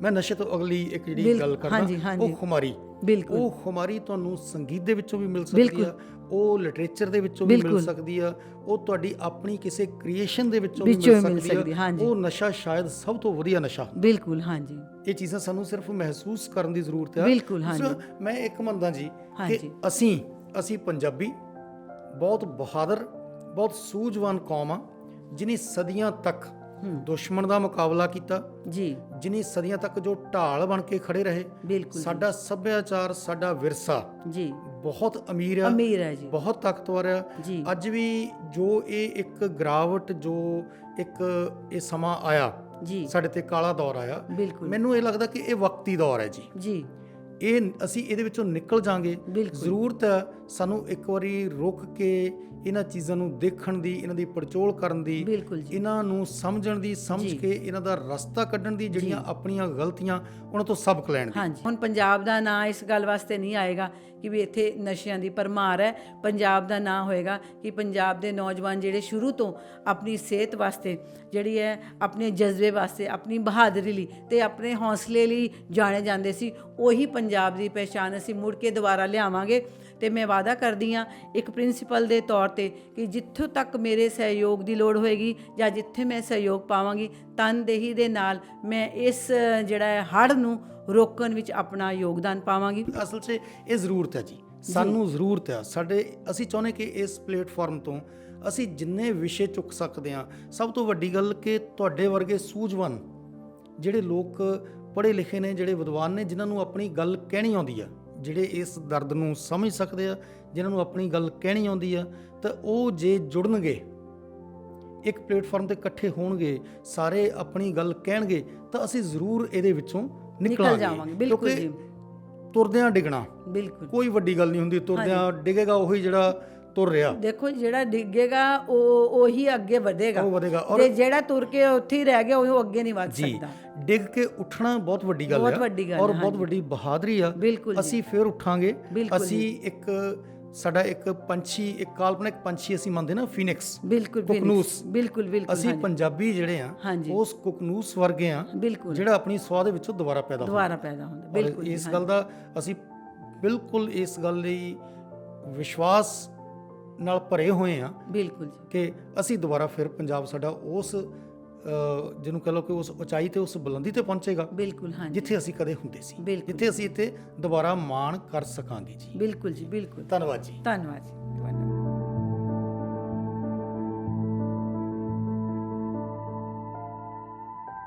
ਮੈਂ ਨਸ਼ੇ ਤੋਂ ਅਗਲੀ ਇੱਕ ਜਿਹੜੀ ਗੱਲ ਹਾਂਜੀ। ਉਹ ਖੁਮਾਰੀ। ਬਿਲਕੁਲ ਉਹ ਖੁਮਾਰੀ ਤੁਹਾਨੂੰ ਸੰਗੀਤ ਦੇ ਵਿੱਚੋਂ ਵੀ ਮਿਲ ਸਕਦੀ। ਆ ਉਹ ਲਿਟਰੇਚਰ ਦੇ ਵਿੱਚੋਂ ਵੀ ਮਿਲ। ਸਕਦੀ ਆ ਉਹ ਤੁਹਾਡੀ ਆਪਣੀ ਕਿਸੇ ਕ੍ਰੀਏਸ਼ਨ ਦੇ ਵਿੱਚੋਂ ਵੀ ਮਿਲ ਸਕਦੀ ਆ। ਉਹ ਨਸ਼ਾ ਸ਼ਾਇਦ ਸਭ ਤੋਂ ਵਧੀਆ ਨਸ਼ਾ ਬਿਲਕੁਲ ਹਾਂਜੀ ਇਹ ਚੀਜ਼ਾਂ ਸਾਨੂੰ ਸਿਰਫ ਮਹਿਸੂਸ ਕਰਨ ਦੀ ਜ਼ਰੂਰਤ ਹੈ ਬਿਲਕੁਲ, ਹਾਂਜੀ। ਮੈਂ ਇੱਕ ਮੰਨਦਾ ਜੀ ਕਿ। ਅਸੀਂ ਅਸੀਂ ਪੰਜਾਬੀ ਬਹੁਤ ਬਹਾਦਰ ਬਹੁਤ ਸੂਝਵਾਨ ਕੌਮ ਆ ਜਿਨੇ ਸਦੀਆਂ ਤੱਕ ਦੁਸ਼ਮਣ ਦਾ ਮੁਕਾਬਲਾ ਕੀਤਾ। ਜੀ। ਜਿਨੇ ਸਦੀਆਂ ਤੱਕ ਜੋ ਢਾਲ ਬਣ ਕੇ ਖੜੇ ਰਹੇ ਸਾਡਾ ਸੱਭਿਆਚਾਰ ਸਾਡਾ ਵਿਰਸਾ ਜੀ। ਬਹੁਤ ਅਮੀਰ ਆ ਅਮੀਰ ਹੈ ਜੀ। ਬਹੁਤ ਤਾਕਤਵਰ ਜੀ। ਅੱਜ ਵੀ ਜੋ ਇਹ ਇੱਕ ਗਰਾਵਟ ਜੋ ਇੱਕ ਇਹ ਸਮਾਂ ਆਇਆ ਜੀ। ਸਾਡੇ ਤੇ ਕਾਲਾ ਦੌਰ ਆਇਆ ਮੈਨੂੰ ਇਹ ਲੱਗਦਾ ਕਿ ਇਹ ਵਕਤੀ ਦੌਰ ਹੈ ਜੀ। ਜੀ। ਇਹ ਅਸੀਂ ਇਹਦੇ ਵਿੱਚੋਂ ਨਿਕਲ ਜਾਾਂਗੇ। ਜ਼ਰੂਰਤ ਹੈ ਸਾਨੂੰ ਇੱਕ ਵਾਰੀ ਰੁਕ ਕੇ ਇਹਨਾਂ ਚੀਜ਼ਾਂ ਨੂੰ ਦੇਖਣ ਦੀ ਇਹਨਾਂ ਦੀ ਪੜਚੋਲ ਕਰਨ ਦੀ ਇਹਨਾਂ ਨੂੰ ਸਮਝਣ ਦੀ ਸਮਝ। ਕੇ ਇਹਨਾਂ ਦਾ ਰਸਤਾ ਕੱਢਣ ਦੀ ਜਿਹੜੀਆਂ ਆਪਣੀਆਂ ਗਲਤੀਆਂ ਉਹਨਾਂ ਤੋਂ ਸਬਕ ਲੈਣ ਦੀ। ਹੁਣ ਪੰਜਾਬ ਦਾ ਨਾਂ ਇਸ ਗੱਲ ਵਾਸਤੇ ਨਹੀਂ ਆਏਗਾ ਕਿ ਵੀ ਇੱਥੇ ਨਸ਼ਿਆਂ ਦੀ ਭਰਮਾਰ ਹੈ। ਪੰਜਾਬ ਦਾ ਨਾਂ ਹੋਏਗਾ ਕਿ ਪੰਜਾਬ ਦੇ ਨੌਜਵਾਨ ਜਿਹੜੇ ਸ਼ੁਰੂ ਤੋਂ ਆਪਣੀ ਸਿਹਤ ਵਾਸਤੇ ਜਿਹੜੀ ਹੈ ਆਪਣੇ ਜਜ਼ਬੇ ਵਾਸਤੇ ਆਪਣੀ ਬਹਾਦਰੀ ਲਈ ਤੇ ਆਪਣੇ ਹੌਸਲੇ ਲਈ ਜਾਣੇ ਜਾਂਦੇ ਸੀ ਉਹੀ ਪੰਜਾਬ ਦੀ ਪਹਿਚਾਨ ਅਸੀਂ ਮੁੜ ਕੇ ਦੁਬਾਰਾ ਲਿਆਵਾਂਗੇ। ਤੇ ਮੈਂ ਵਾਅਦਾ ਕਰਦੀ ਹਾਂ ਇੱਕ ਪ੍ਰਿੰਸੀਪਲ ਦੇ ਤੌਰ ਤੇ ਕਿ ਜਿੱਥੋਂ ਤੱਕ ਮੇਰੇ ਸਹਿਯੋਗ ਦੀ ਲੋੜ ਹੋਏਗੀ ਜਾਂ ਜਿੱਥੇ ਮੈਂ ਸਹਿਯੋਗ ਪਾਵਾਂਗੀ ਤਨਦੇਹੀ ਦੇ ਨਾਲ ਮੈਂ ਇਸ ਜਿਹੜਾ ਹੈ ਹੜ੍ਹ ਨੂੰ ਰੋਕਣ ਵਿੱਚ ਆਪਣਾ ਯੋਗਦਾਨ ਪਾਵਾਂਗੀ। ਅਸਲ 'ਚ ਇਹ ਜ਼ਰੂਰਤ ਹੈ ਜੀ। ਸਾਨੂੰ ਜ਼ਰੂਰਤ ਹੈ। ਸਾਡੇ ਅਸੀਂ ਚਾਹੁੰਦੇ ਕਿ ਇਸ ਪਲੇਟਫਾਰਮ ਤੋਂ ਅਸੀਂ ਜਿੰਨੇ ਵਿਸ਼ੇ ਚੁੱਕ ਸਕਦੇ ਹਾਂ ਸਭ ਤੋਂ ਵੱਡੀ ਗੱਲ ਕਿ ਤੁਹਾਡੇ ਵਰਗੇ ਸੂਝਵਾਨ ਜਿਹੜੇ ਲੋਕ ਪੜ੍ਹੇ ਲਿਖੇ ਨੇ ਜਿਹੜੇ ਵਿਦਵਾਨ ਨੇ ਜਿਨ੍ਹਾਂ ਨੂੰ ਆਪਣੀ ਗੱਲ ਕਹਿਣੀ ਆਉਂਦੀ ਆ ਜਿਹੜੇ ਇਸ ਦਰਦ ਨੂੰ ਸਮਝ ਸਕਦੇ ਆ ਜਿਨ੍ਹਾਂ ਨੂੰ ਆਪਣੀ ਗੱਲ ਕਹਿਣੀ ਆਉਂਦੀ ਆ ਤਾਂ ਉਹ ਜੇ ਜੁੜਨਗੇ ਇੱਕ ਪਲੇਟਫਾਰਮ ਤੇ ਇਕੱਠੇ ਹੋਣਗੇ ਸਾਰੇ ਆਪਣੀ ਗੱਲ ਕਹਿਣਗੇ ਤਾਂ ਅਸੀਂ ਜ਼ਰੂਰ ਇਹਦੇ ਵਿੱਚੋਂ ਨਿਕਲਾਂਗੇ। ਜਾਵਾਂਗੇ, ਬਿਲਕੁਲ ਜੀ। ਤੁਰਦਿਆਂ ਡਿੱਗਣਾ ਬਿਲਕੁਲ। ਕੋਈ ਵੱਡੀ ਗੱਲ ਨਹੀਂ ਹੁੰਦੀ ਤੁਰਦਿਆਂ ਡਿੱਗੇਗਾ ਉਹੀ ਜਿਹੜਾ ਤੁਰ ਰਿਹਾ। ਦੇਖੋ ਜਿਹੜਾ ਡਿੱਗੇਗਾ ਉਹ ਉਹੀ ਅੱਗੇ ਵਧੇਗਾ। ਉਹ ਵਧੇਗਾ। ਔਰ ਤੇ ਜਿਹੜਾ ਤੁਰ ਕੇ ਉੱਥੇ ਹੀ ਰਹਿ ਗਿਆ ਉਹ ਅੱਗੇ ਨਹੀਂ ਵੱਧ ਸਕਦਾ। ਡਿੱਗ ਕੇ ਉੱਠਣਾ ਬਹੁਤ ਵੱਡੀ ਗੱਲ ਹੈ ਔਰ ਬਹੁਤ ਵੱਡੀ ਬਹਾਦਰੀ ਆ। ਅਸੀਂ ਫਿਰ ਉੱਠਾਂਗੇ। ਅਸੀਂ ਇੱਕ ਸਾਡਾ ਇੱਕ ਪੰਛੀ ਇੱਕ ਕਾਲਪਨਿਕ ਪੰਛੀ ਅਸੀਂ ਮੰਨਦੇ ਨਾ ਫੀਨਿਕਸ। ਬਿਲਕੁਲ ਕੁਕਨੂਸ। ਬਿਲਕੁਲ ਬਿਲਕੁਲ ਅਸੀਂ ਪੰਜਾਬੀ ਜਿਹੜੇ ਆ। ਉਸ ਕੁਕਨੂਸ ਵਰਗੇ ਆ ਜਿਹੜਾ ਆਪਣੀ ਸਵਾਦ ਦੇ ਵਿੱਚੋਂ ਦੁਬਾਰਾ ਪੈਦਾ ਹੁੰਦਾ। ਦੁਬਾਰਾ ਪੈਦਾ ਹੁੰਦਾ। ਬਿਲਕੁਲ ਇਸ ਗੱਲ ਦਾ ਅਸੀਂ ਬਿਲਕੁਲ ਇਸ ਗੱਲ ਲਈ ਵਿਸ਼ਵਾਸ ਨਾਲ ਭਰੇ ਹੋਏ ਆ ਬਿਲਕੁਲ ਜੀ। ਕਿ ਅਸੀਂ ਦੁਬਾਰਾ ਫਿਰ ਪੰਜਾਬ ਸਾਡਾ ਉਸ ਜਿਹਨੂੰ ਕਹ ਲਓ ਕਿ ਉਸ ਉਚਾਈ ਤੇ ਉਸ ਬੁਲੰਦੀ ਤੇ ਪਹੁੰਚੇਗਾ। ਬਿਲਕੁਲ ਹਾਂਜੀ। ਜਿੱਥੇ ਅਸੀਂ ਕਦੇ ਹੁੰਦੇ ਸੀ। ਬਿਲਕੁਲ। ਜਿੱਥੇ ਅਸੀਂ ਇੱਥੇ ਦੁਬਾਰਾ ਮਾਣ ਕਰ ਸਕਾਂਗੇ ਜੀ। ਬਿਲਕੁਲ ਜੀ ਬਿਲਕੁਲ। ਧੰਨਵਾਦ ਜੀ। ਧੰਨਵਾਦ ਜੀ। ਧੰਨਵਾਦ।